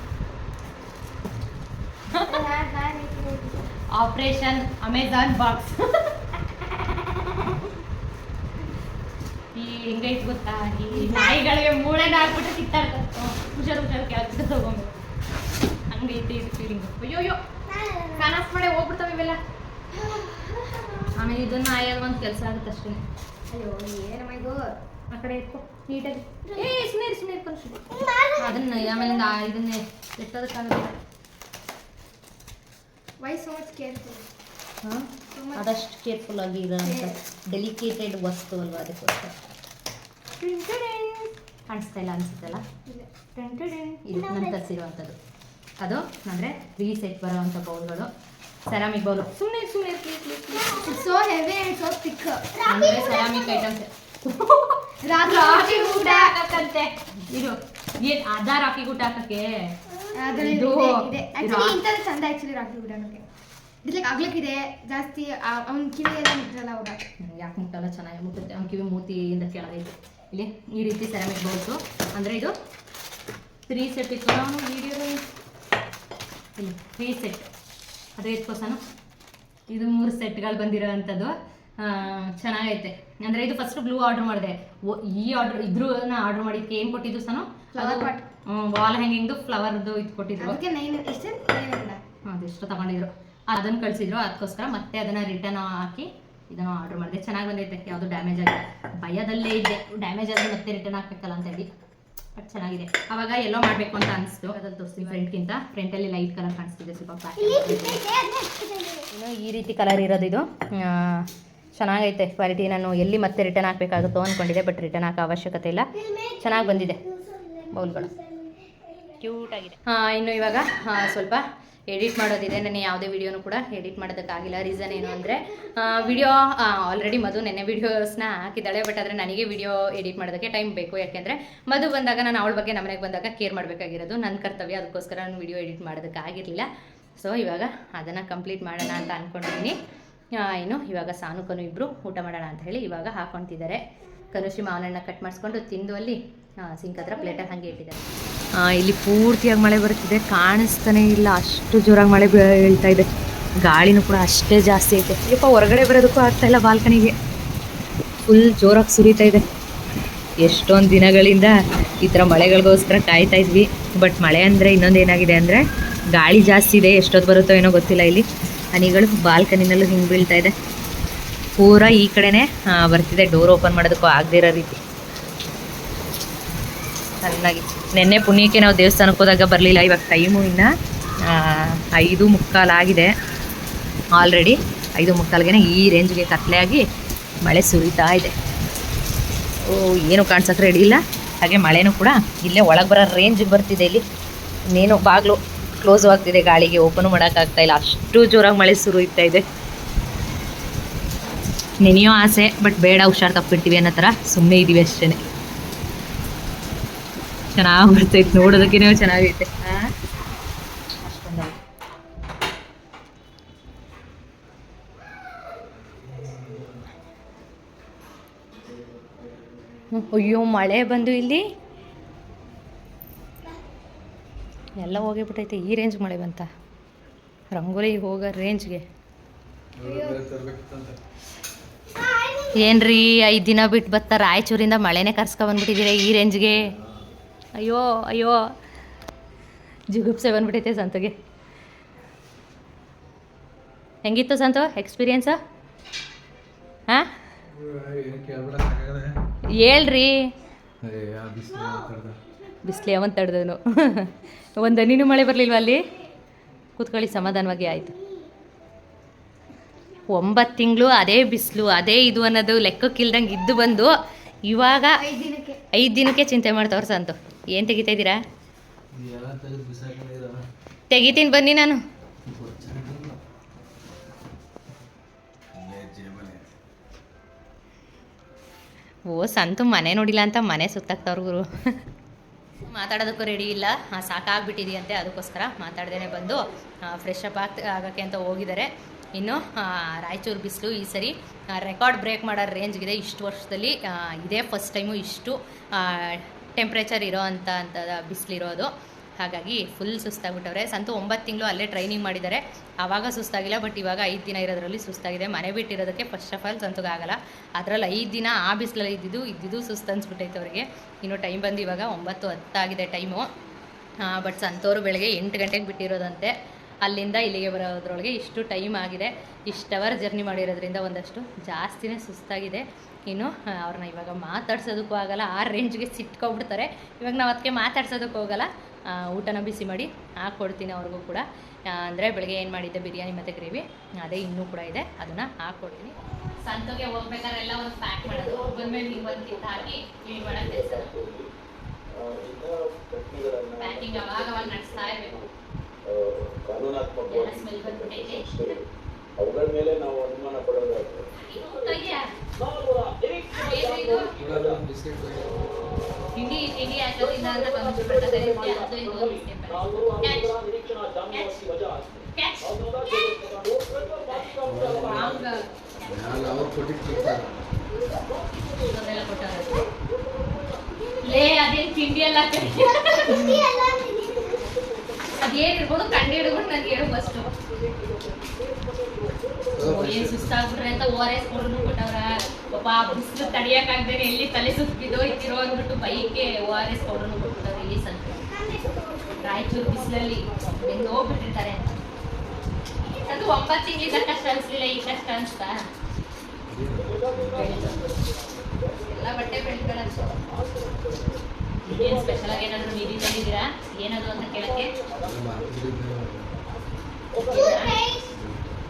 ಆಪರೇಷನ್ ಅಮೆಝಾನ್ ಬಾಕ್ಸ್ ಹೆಂಗೈತ್ ಗೊತ್ತಾ? ಈ ನಾಯಿಗಳಿಗೆ ಮೂಳೆನ ಹಾಕ್ಬಿಟ್ಟು ಕಿತ್ತಾಡ್ತಾರೆ ಹುಷಾರು ಹುಷಾರು ಕೆಳಗೆ ತಗೊಂಡು. ಹಂಗೈತೆ ಇದು ಫೀಲಿಂಗ್ ಅಯ್ಯೋ ಅಯ್ಯೋ ಕಾಣಸ್ ಮಾಡೇ ಹೋಗ್ಬಿಡ್ತಾವೆ ಇವೆಲ್ಲ. ಆಮೇಲೆ ಇದನ್ನ ಆಯೋದು ಒಂದು ಕೆಲಸ ಆಗುತ್ತೆ ಅಷ್ಟೇ. ಅಯ್ಯೋ ಏನಮ್ಮ ಇದು? ಆ ಕಡೆ ಇಟ್ಕೊ ನೀಟಾಗಿ. ಏ ಸುಮ್ಮನೆ ಸುಮ್ಮನೆ ಇಟ್ಕೊಂಡು ಅದನ್ನ ಆಮೇಲೆ ಇದನ್ನೇ ಇದನ್ನ ವೈ so much ಕೇರ್ಫುಲ್ ಅದಷ್ಟು ಕೇರ್ಫುಲ್ ಆಗಿ ಇರೋಂಥ ಡೆಲಿಕೇಟೆಡ್ ವಸ್ತು ಅಲ್ವಾ ಅದಕ್ಕೋಸ್ಕರ. ಕಾಣಿಸ್ತಾ ಇಲ್ಲ ಅನ್ಸುತ್ತಲ್ಲ? ಇದು. ನಾನು ತರಿಸಿರುವಂಥದ್ದು ಅದು ಅಂದರೆ ತ್ರೀ ಸೆಟ್ ಬರೋವಂಥ ಬೌಲ್ಗಳು ಸೆರಾಮಿಕ್ ಬೌಲು ಸುಮ್ಮನೆ ಸುಮ್ಮನೆ please please and so thick. ಅಂದರೆ ಸೆರಾಮಿಕ್ ಐಟಮ್ಸ್ ರಾಕಿ ಊಟ ಹಾಕಕ್ಕಂತೆ ಇದು ಏನು ಅದ ರಾಕಿ ಊಟ ಹಾಕಕ್ಕೆ? ಚಂದ ಆಕ್ಚುಲಿ ರಾಕಿ ಊಟ ಅನ್ನೋಕೆ ಇದ್ಲಿಕ್ಕೆ ಆಗ್ಲಿಕ್ಕಿದೆ ಜಾಸ್ತಿ ಅವ್ನ ಕಿವಿ ಎಲ್ಲ ಮುಟ್ಟಲ್ಲ ಅವಾಗ ಯಾಕೆ ಮುಟ್ಟಲ್ಲ? ಚೆನ್ನಾಗಿ ಮುಟ್ಟುತ್ತೆ. ಅವ್ನ ಕಿವಿ ಮೂತಿಯಿಂದ ಕೆಳಗೈತೆ ಇಲ್ಲಿ ಈ ರೀತಿ ಸೆರಾಮಿಕ್ ಬೌಲ್ಸು ಅಂದರೆ ಇದು ತ್ರೀ ಸೆಟ್ ಇತ್ತು. ನಾನು ವೀಡಿಯೋ ಇಲ್ಲಿ ತ್ರೀ ಸೆಟ್ ಅದೇ ಎತ್ಕೋಸನು ಇದು ಮೂರು ಸೆಟ್ಗಳು ಬಂದಿರೋ ಅಂಥದ್ದು ಚೆನ್ನಾಗೈತೆ. ಅಂದರೆ ಇದು ಫಸ್ಟ್ ಬ್ಲೂ ಆರ್ಡರ್ ಮಾಡಿದೆ. ಈ ಆರ್ಡರ್ ಇದ್ರು ಆರ್ಡರ್ ಮಾಡಿದ್ದಕ್ಕೆ ಏನು ಕೊಟ್ಟಿದ್ದು ಸನು. ವಾಲ್ ಹ್ಯಾಂಗಿಂಗ್ದು ಫ್ಲವರ್ದು ಇದು ಕೊಟ್ಟಿದ್ರು. ಅದೆಷ್ಟು ತಗೊಂಡಿದ್ರು. ಅದನ್ನು ಕಳಿಸಿದ್ರು. ಅದಕ್ಕೋಸ್ಕರ ಮತ್ತೆ ಅದನ್ನು ರಿಟರ್ನ್ ಹಾಕಿ ಇದನ್ನು ಆರ್ಡರ್ ಮಾಡಿದೆ. ಚೆನ್ನಾಗಿ ಬಂದೈತೆ. ಯಾವುದು ಡ್ಯಾಮೇಜ್ ಆಗಿದೆ. ಭಯದಲ್ಲೇ ಇದೆ ಡ್ಯಾಮೇಜ್ ಆದ್ರೆ ಮತ್ತೆ ರಿಟರ್ನ್ ಹಾಕ್ಬೇಕಲ್ಲ ಅಂತ ಹೇಳಿ. ಬಟ್ ಚೆನ್ನಾಗಿದೆ. ಅವಾಗ ಎಲ್ಲೋ ಮಾಡಬೇಕು ಅಂತ ಅನಿಸ್ತು. ಅದ್ರಲ್ಲಿ ತೋರಿಸ್ತೀನಿ ಫ್ರಂಟ್ಗಿಂತ ಫ್ರಂಟಲ್ಲಿ ಲೈಟ್ ಕಲರ್ ಕಾಣಿಸ್ತಿದೆ ಸ್ವಲ್ಪ ಏನೋ ಇನ್ನು ಈ ರೀತಿ ಕಲರ್ ಇರೋದು ಇದು. ಚೆನ್ನಾಗೈತೆ. ಕ್ವಾಲಿಟಿ ನಾನು ಎಲ್ಲಿ ಮತ್ತೆ ರಿಟರ್ನ್ ಹಾಕ್ಬೇಕಾಗುತ್ತೋ ಅಂದ್ಕೊಂಡಿದ್ದೆ ಬಟ್ ರಿಟರ್ನ್ ಹಾಕೋ ಅವಶ್ಯಕತೆ ಇಲ್ಲ. ಚೆನ್ನಾಗಿ ಬಂದಿದೆ. ಬೌಲ್ಗಳು. ಕ್ಯೂಟ್ ಆಗಿದೆ. ಹಾಂ ಇನ್ನು ಇವಾಗ ಸ್ವಲ್ಪ ಎಡಿಟ್ ಮಾಡೋದಿದೆ. ನಾನು ಯಾವುದೇ ವಿಡಿಯೋನು ಕೂಡ ಎಡಿಟ್ ಮಾಡೋದಕ್ಕಾಗಿಲ್ಲ. ರೀಸನ್ ಏನು ಅಂದರೆ ವಿಡಿಯೋ ಆಲ್ರೆಡಿ ಮಧು ನೆನ್ನೆ ವಿಡಿಯೋಸ್ನ ಹಾಕಿದ್ದಾಳೆ. ಬಟ್ ಆದರೆ ನನಗೆ ವಿಡಿಯೋ ಎಡಿಟ್ ಮಾಡೋದಕ್ಕೆ ಟೈಮ್ ಬೇಕು. ಯಾಕೆಂದರೆ ಮಧು ಬಂದಾಗ, ನಾನು ಅವಳ ಬಗ್ಗೆ ನಮ್ಮನೆಗೆ ಬಂದಾಗ ಕೇರ್ ಮಾಡಬೇಕಾಗಿರೋದು. ನನ್ನ ಕರ್ತವ್ಯ, ಅದಕ್ಕೋಸ್ಕರ ನಾನು ವಿಡಿಯೋ ಎಡಿಟ್ ಮಾಡೋದಕ್ಕಾಗಿರಲಿಲ್ಲ. ಸೊ ಇವಾಗ ಅದನ್ನು ಕಂಪ್ಲೀಟ್ ಮಾಡೋಣ ಅಂತ ಅಂದ್ಕೊಂಡಿದ್ದೀನಿ ಏನು ಇವಾಗ ಸಾನುಕನು ಇಬ್ಬರು ಊಟ ಮಾಡೋಣ ಅಂತ ಹೇಳಿ ಇವಾಗ ಹಾಕೊತಿದ್ದಾರೆ ಕನುಶ್ರೀ ಮಾವನಣ್ಣ ಕಟ್ ಮಾಡಿಸ್ಕೊಂಡು ತಿಂದು ಅಲ್ಲಿ ಸಿಂಕ್ ಹತ್ರ ಪ್ಲೇಟಲ್ಲಿ ಹಾಗೆ ಇಟ್ಟಿದ್ದಾರೆ. ಇಲ್ಲಿ ಪೂರ್ತಿಯಾಗಿ ಮಳೆ ಬರುತ್ತಿದೆ, ಕಾಣಿಸ್ತಾನೆ ಇಲ್ಲ, ಅಷ್ಟು ಜೋರಾಗಿ ಮಳೆ ಬೀಳ್ತಾ ಇದೆ. ಗಾಳಿನೂ ಕೂಡ ಅಷ್ಟೇ ಜಾಸ್ತಿ ಐತೆ. ಯಪ್ಪ, ಹೊರಗಡೆ ಬರೋದಕ್ಕೂ ಆಗ್ತಾ ಇಲ್ಲ ಬಾಲ್ಕನಿಗೆ. ಫುಲ್ ಜೋರಾಗಿ ಸುರಿತಾ ಇದೆ. ಎಷ್ಟೊಂದು ದಿನಗಳಿಂದ ಈ ಥರ ಮಳೆಗಳಿಗೋಸ್ಕರ ಕಾಯ್ತಾ ಇದ್ವಿ. ಬಟ್ ಮಳೆ ಅಂದರೆ ಇನ್ನೊಂದು ಏನಾಗಿದೆ ಅಂದರೆ, ಗಾಳಿ ಜಾಸ್ತಿ ಇದೆ, ಎಷ್ಟೊತ್ತು ಬರುತ್ತೋ ಏನೋ ಗೊತ್ತಿಲ್ಲ ಇಲ್ಲಿ. ಹನಿಗಳು ಬಾಲ್ಕನಿನಲ್ಲೂ ಹಿಂಗೆ ಬೀಳ್ತಾ ಇದೆ. ಪೂರ ಈ ಕಡೆನೇ ಬರ್ತಿದೆ. ಡೋರ್ ಓಪನ್ ಮಾಡೋದಕ್ಕೂ ಆಗದೇ ಇರೋ ರೀತಿ. ಚೆನ್ನಾಗಿ ನಿನ್ನೆ ಪುಣ್ಯಕ್ಕೆ ನಾವು ದೇವಸ್ಥಾನಕ್ಕೆ ಹೋದಾಗ ಬರಲಿಲ್ಲ. ಇವಾಗ ಟೈಮು ಇನ್ನು ಐದು ಮುಕ್ಕಾಲು ಆಗಿದೆ. ಆಲ್ರೆಡಿ ಐದು ಮುಕ್ಕಾಲ್ಗೆ ಈ ರೇಂಜ್ಗೆ ಕತ್ಲೆಯಾಗಿ ಮಳೆ ಸುರಿತಾ ಇದೆ. ಓ, ಏನು ಕಾಣಿಸೋಕೆ ರೆಡಿ ಇಲ್ಲ. ಹಾಗೆ ಮಳೆನೂ ಕೂಡ ಇಲ್ಲೇ ಒಳಗೆ ಬರೋ ರೇಂಜಿಗೆ ಬರ್ತಿದೆ ಇಲ್ಲಿ. ಇನ್ನೇನು ಬಾಗಿಲು ಕ್ಲೋಸ್ ಆಗ್ತಿದೆ. ಗಾಳಿಗೆ ಓಪನು ಮಾಡೋಕ್ಕಾಗ್ತಾಯಿಲ್ಲ ಅಷ್ಟು ಜೋರಾಗಿ ಮಳೆ ಸುರಿಯುತ್ತಾ ಇದೆ. ನೆನೆಯೋ ಆಸೆ ಬಟ್ ಬೇಡ ಹುಷಾರು ತಪ್ಪಿಡ್ತೀವಿ ಅನ್ನೋ ಥರ ಸುಮ್ಮನೆ ಇದ್ದೀವಿ ಅಷ್ಟೇ ಚೆನ್ನಾಗಿ ಬರ್ತೈತೆ ನೋಡೋದಕ್ಕೇ ಚೆನ್ನಾಗೈತೆ. ಅಯ್ಯೋ ಮಳೆ ಬಂದು ಇಲ್ಲಿ. ಎಲ್ಲ ಹೋಗಿಬಿಟ್ಟೈತೆ ಈ ರೇಂಜ್ ಮಳೆ ಬಂತ. ರಂಗೋಲಿ ಹೋಗೋ ರೇಂಜ್ಗೆ ಏನ್ರಿ, ಐದು ದಿನ ಬಿಟ್ಟು ಬತ್ತ ರಾಯಚೂರಿಂದ ಮಳೆನೇ ಕರ್ಸ್ಕೊಬಂದ್ಬಿಟ್ಟಿದ್ದೀರ ಈ ರೇಂಜ್ಗೆ. ಅಯ್ಯೋ ಅಯ್ಯೋ. ಜುಗುಪ್ಸೆ ಬಂದ್ಬಿಟ್ಟೈತೆ ಸಂತಗೆ. ಹೆಂಗಿತ್ತು ಸಂತು, ಎಕ್ಸ್ಪೀರಿಯನ್ಸ? ಹಾಂ? ಹೇಳ್ರಿ. ಬಿಸಿಲು ಯಾವಂತ ತಡ್ದನು ಒಂದು ನೀನು ಮಳೆ ಬರಲಿಲ್ವ ಅಲ್ಲಿ? ಕೂತ್ಕೊಳ್ಳಿ, ಸಮಾಧಾನವಾಗಿ ಆಯಿತು. ಒಂಬತ್ತು ತಿಂಗಳು, ಅದೇ ಬಿಸಿಲು, ಅದೇ ಇದು ಅನ್ನೋದು ಲೆಕ್ಕಕ್ಕಿಲ್ದಂಗೆ ಇದ್ದು ಬಂದು ಇವಾಗ ಐದು ದಿನಕ್ಕೆ ಚಿಂತೆ ಮಾಡ್ತವ್ರ ಸಂತು. ಏನು ತೆಗಿತಾ ಇದ್ದೀರಾ? ತೆಗಿತೀನಿ ಬನ್ನಿ ನಾನು. ಓ, ಸಂತು ಮನೆ ನೋಡಿಲ್ಲ ಅಂತ ಮನೆ ಸುತ್ತಾಕ್ತವ್ರ ಗುರು. ಮಾತಾಡೋದಕ್ಕೂ ರೆಡಿ ಇಲ್ಲ. ಸಾಕಾಗ್ಬಿಟ್ಟಿದೆಯಂತೆ, ಅದಕ್ಕೋಸ್ಕರ ಮಾತಾಡ್ದೇ ಬಂದು ಫ್ರೆಶ್ ಅಪ್ ಆಗ್ತಾ ಆಗೋಕ್ಕೆ ಅಂತ ಹೋಗಿದ್ದಾರೆ. ಇನ್ನು ರಾಯಚೂರು ಬಿಸಿಲು ಈ ಸರಿ ರೆಕಾರ್ಡ್ ಬ್ರೇಕ್ ಮಾಡೋ ರೇಂಜ್ಗಿದೆ. ಇಷ್ಟು ವರ್ಷದಲ್ಲಿ ಇದೇ ಫಸ್ಟ್ ಟೈಮು ಇಷ್ಟು ಟೆಂಪ್ರೇಚರ್ ಇರೋ ಅಂಥ ಅಂಥದ್ದು ಬಿಸಿಲಿರೋದು. ಹಾಗಾಗಿ ಫುಲ್ ಸುಸ್ತಾಗ್ಬಿಟ್ಟವ್ರೆ. ಸಂತು ಒಂಬತ್ತು ತಿಂಗಳು ಅಲ್ಲೇ ಟ್ರೈನಿಂಗ್ ಮಾಡಿದ್ದಾರೆ. ಆವಾಗ ಸುಸ್ತಾಗಿಲ್ಲ, ಬಟ್ ಇವಾಗ ಐದು ದಿನ ಇರೋದ್ರಲ್ಲಿ ಸುಸ್ತಾಗಿದೆ. ಮನೆ ಬಿಟ್ಟಿರೋದಕ್ಕೆ ಫಸ್ಟ್ ಆಫ್ ಆಲ್ ಸಂತುಗಾಗಲ್ಲ ಅದರಲ್ಲಿ ಐದು ದಿನ ಆ ಬಿಸಿಲಲ್ಲಿ ಇದ್ದಿದ್ದು ಇದ್ದಿದ್ದು ಸುಸ್ತು ಅನ್ಸ್ಬಿಟ್ಟೈತೆ ಅವರಿಗೆ. ಇನ್ನು ಟೈಮ್ ಬಂದು ಇವಾಗ ಒಂಬತ್ತು ಹತ್ತಾಗಿದೆ ಟೈಮು ಬಟ್ ಸಂತೋರು ಬೆಳಗ್ಗೆ ಎಂಟು ಗಂಟೆಗೆ ಬಿಟ್ಟಿರೋದಂತೆ. ಅಲ್ಲಿಂದ ಇಲ್ಲಿಗೆ ಬರೋದ್ರೊಳಗೆ ಇಷ್ಟು ಟೈಮ್ ಆಗಿದೆ. ಇಷ್ಟು ಅವರ್ ಜರ್ನಿ ಮಾಡಿರೋದ್ರಿಂದ ಒಂದಷ್ಟು ಜಾಸ್ತಿನೇ ಸುಸ್ತಾಗಿದೆ. ಇನ್ನು ಅವ್ರನ್ನ ಇವಾಗ ಮಾತಾಡ್ಸೋದಕ್ಕೂ ಆಗಲ್ಲ. ಆ ರೇಂಜ್ಗೆ ಸಿಟ್ಕೊಬಿಡ್ತಾರೆ. ಇವಾಗ ನಾವು ಅದಕ್ಕೆ ಮಾತಾಡ್ಸೋದಕ್ಕೆ ಹೋಗಲ್ಲ. ಊಟನ ಬಿಸಿ ಮಾಡಿ ಹಾಕ್ಕೊಡ್ತೀನಿ ಅವ್ರಿಗೂ ಕೂಡ. ಅಂದರೆ ಬೆಳಗ್ಗೆ ಏನು ಮಾಡಿದ್ದೆ? ಬಿರಿಯಾನಿ ಮತ್ತು ಗ್ರೇವಿ. ಅದೇ ಇನ್ನೂ ಕೂಡ ಇದೆ. ಅದನ್ನು ಹಾಕ್ಕೊಡ್ತೀನಿ ಸಂತೋಗೆ ಹೋಗ್ಬೇಕಾದ್ರೆ ಎಲ್ಲ ಒಂದು ಪ್ಯಾಕ್ ಮಾಡೋದು. ಬಂದ್ಮೇಲೆ ನೀವು ಒಂದು ಕಿತ್ತು ಹಾಕಿ ಕ್ಲೀನ್ ಮಾಡೋ ಕೆಲಸ ಪ್ಯಾಕಿಂಗ್ ಅವಾಗ ಅವಾಗ ನಡೆಸ್ತಾ ಇರಬೇಕು. ಬಂದ್ಬಿಟ್ಟೈತೆ ಅವುಗಳ ಮೇಲೆ ನಾವು ಅನುಮಾನ. ಇದನ್ನೆಲ್ಲ ಕೊಟ್ಟವ್ರೆ. ಲೇ ಅದೇನ್ ತಿಂಡಿ ಎಲ್ಲ ಅದೇನಿರ್ಬೋದು ಕಂಡು ಹಿಡ್ಕೊಂಡು ನನಗೆ ಹೇಳು ಫಸ್ಟು ಏನ್ ಸುಸ್ತಾಗ್ಬಿಟ್ರೆ ಅಂತ ಓ ಆರ್ ಎಸ್ ಕೊಡ್ರು ಕೊಟ್ಟವ್ರ. ಪಾಪ ಬಿಸಿಲು ತಡಿಯಕ್ಕಾಗ್ದೇನೆ ಎಲ್ಲಿ ತಲೆ ಸುತ್ತಿದೋ ಇತ್ತಿರೋ ಅಂದ್ಬಿಟ್ಟು ಬೈಕ್ಗೆ ಓ ಆರ್ ಎಸ್ ಕೊಡೋನು ಕೊಟ್ಬಿಟ್ಟವ್ರೆ ಇಲ್ಲಿ ಸಂತ ರಾಯಚೂರು ಬಿಸಿಲಲ್ಲಿ ಬೆಂದು ಹೋಗ್ಬಿಟ್ಟಿರ್ತಾರೆ. ಅಂತ ಅದು ಒಂಬತ್ತು ತಿಂಗಳಿಂದ ಕಷ್ಟ ಅನ್ಸ್ಲಿಲ್ಲ ಈ ಕಷ್ಟ ಅನ್ಸ್ತಾ? ಎಲ್ಲ ಬಟ್ಟೆ ಬೆಳ್ಕೊಳ್ಳೋದು ಏನ್ ಸ್ಪೆಷಲ್ ಆಗಿ ಏನಾದ್ರು ನಿಧಿ ತಂದಿದ್ದೀರಾ ಏನದು ಅಂತ ಕೇಳಕ್ಕೆ?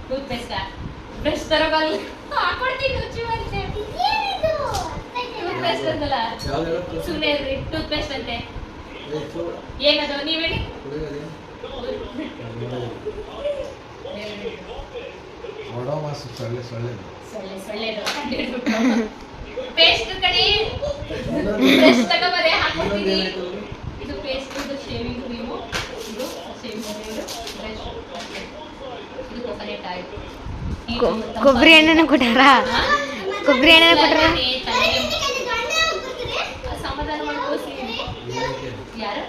ಟೂತ್ ಪೇಸ್ಟ್ ಬ್ರಷ್ ತರಬಲ್ಲ ಹಾಕೊಡ್ತೀನಿ ರುಚಿ ಬಂತೆ. ಟೂತ್ ಪೇಸ್ಟ್ ಅಂತಲ್ಲ ಸುಮ್ಮನೆ ಇರ್ರಿ ಟೂತ್ ಪೇಸ್ಟ್ ಅಂತೆ ಏನದು ನೀವ್ ಹೇಳಿ. ಸೊಳ್ಳೆ ಸೊಳ್ಳೆ ಸೊಳ್ಳೆ ಸೊಳ್ಳೆದು. ಪೇಸ್ಟ್ ಕಡೆ. ಬ್ರಷ್ ಬರೆ ಹಾಕೊಡ್ತೀನಿ ಇದು ಪೇಸ್ಟ್ ಇದು ಶೇವಿಂಗ್ ಕ್ರೀಮು ಇದು ಶೇವಿಂಗ್ ಕ್ರೀಮ್ ಬ್ರಷ್ ಇದು ಕೊಕೊನೆಟ್ ಆಯಿಲ್ ಕೊಬ್ಬರಿ ಎಣ್ಣೆನ ಕೊಟ್ಟಾರ? ಕೊಬ್ಬರಿ ಎಣ್ಣೆನ ಕೊಟ್ಟಾರ? ಸಮಾಧಾನ ಮಾಡ್ಕೋಸಿ ಯಾರು?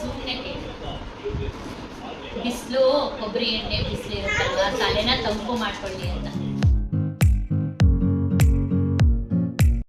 ಸುಮ್ಮನೆ ಬಿಸಿಲು ಕೊಬ್ಬರಿ ಎಣ್ಣೆ ಬಿಸಿಲು ಇರುತ್ತಲ್ವಾ? ತಲೆನ ತಂಪು ಮಾಡ್ಕೊಳ್ಳಿ ಅಂತ.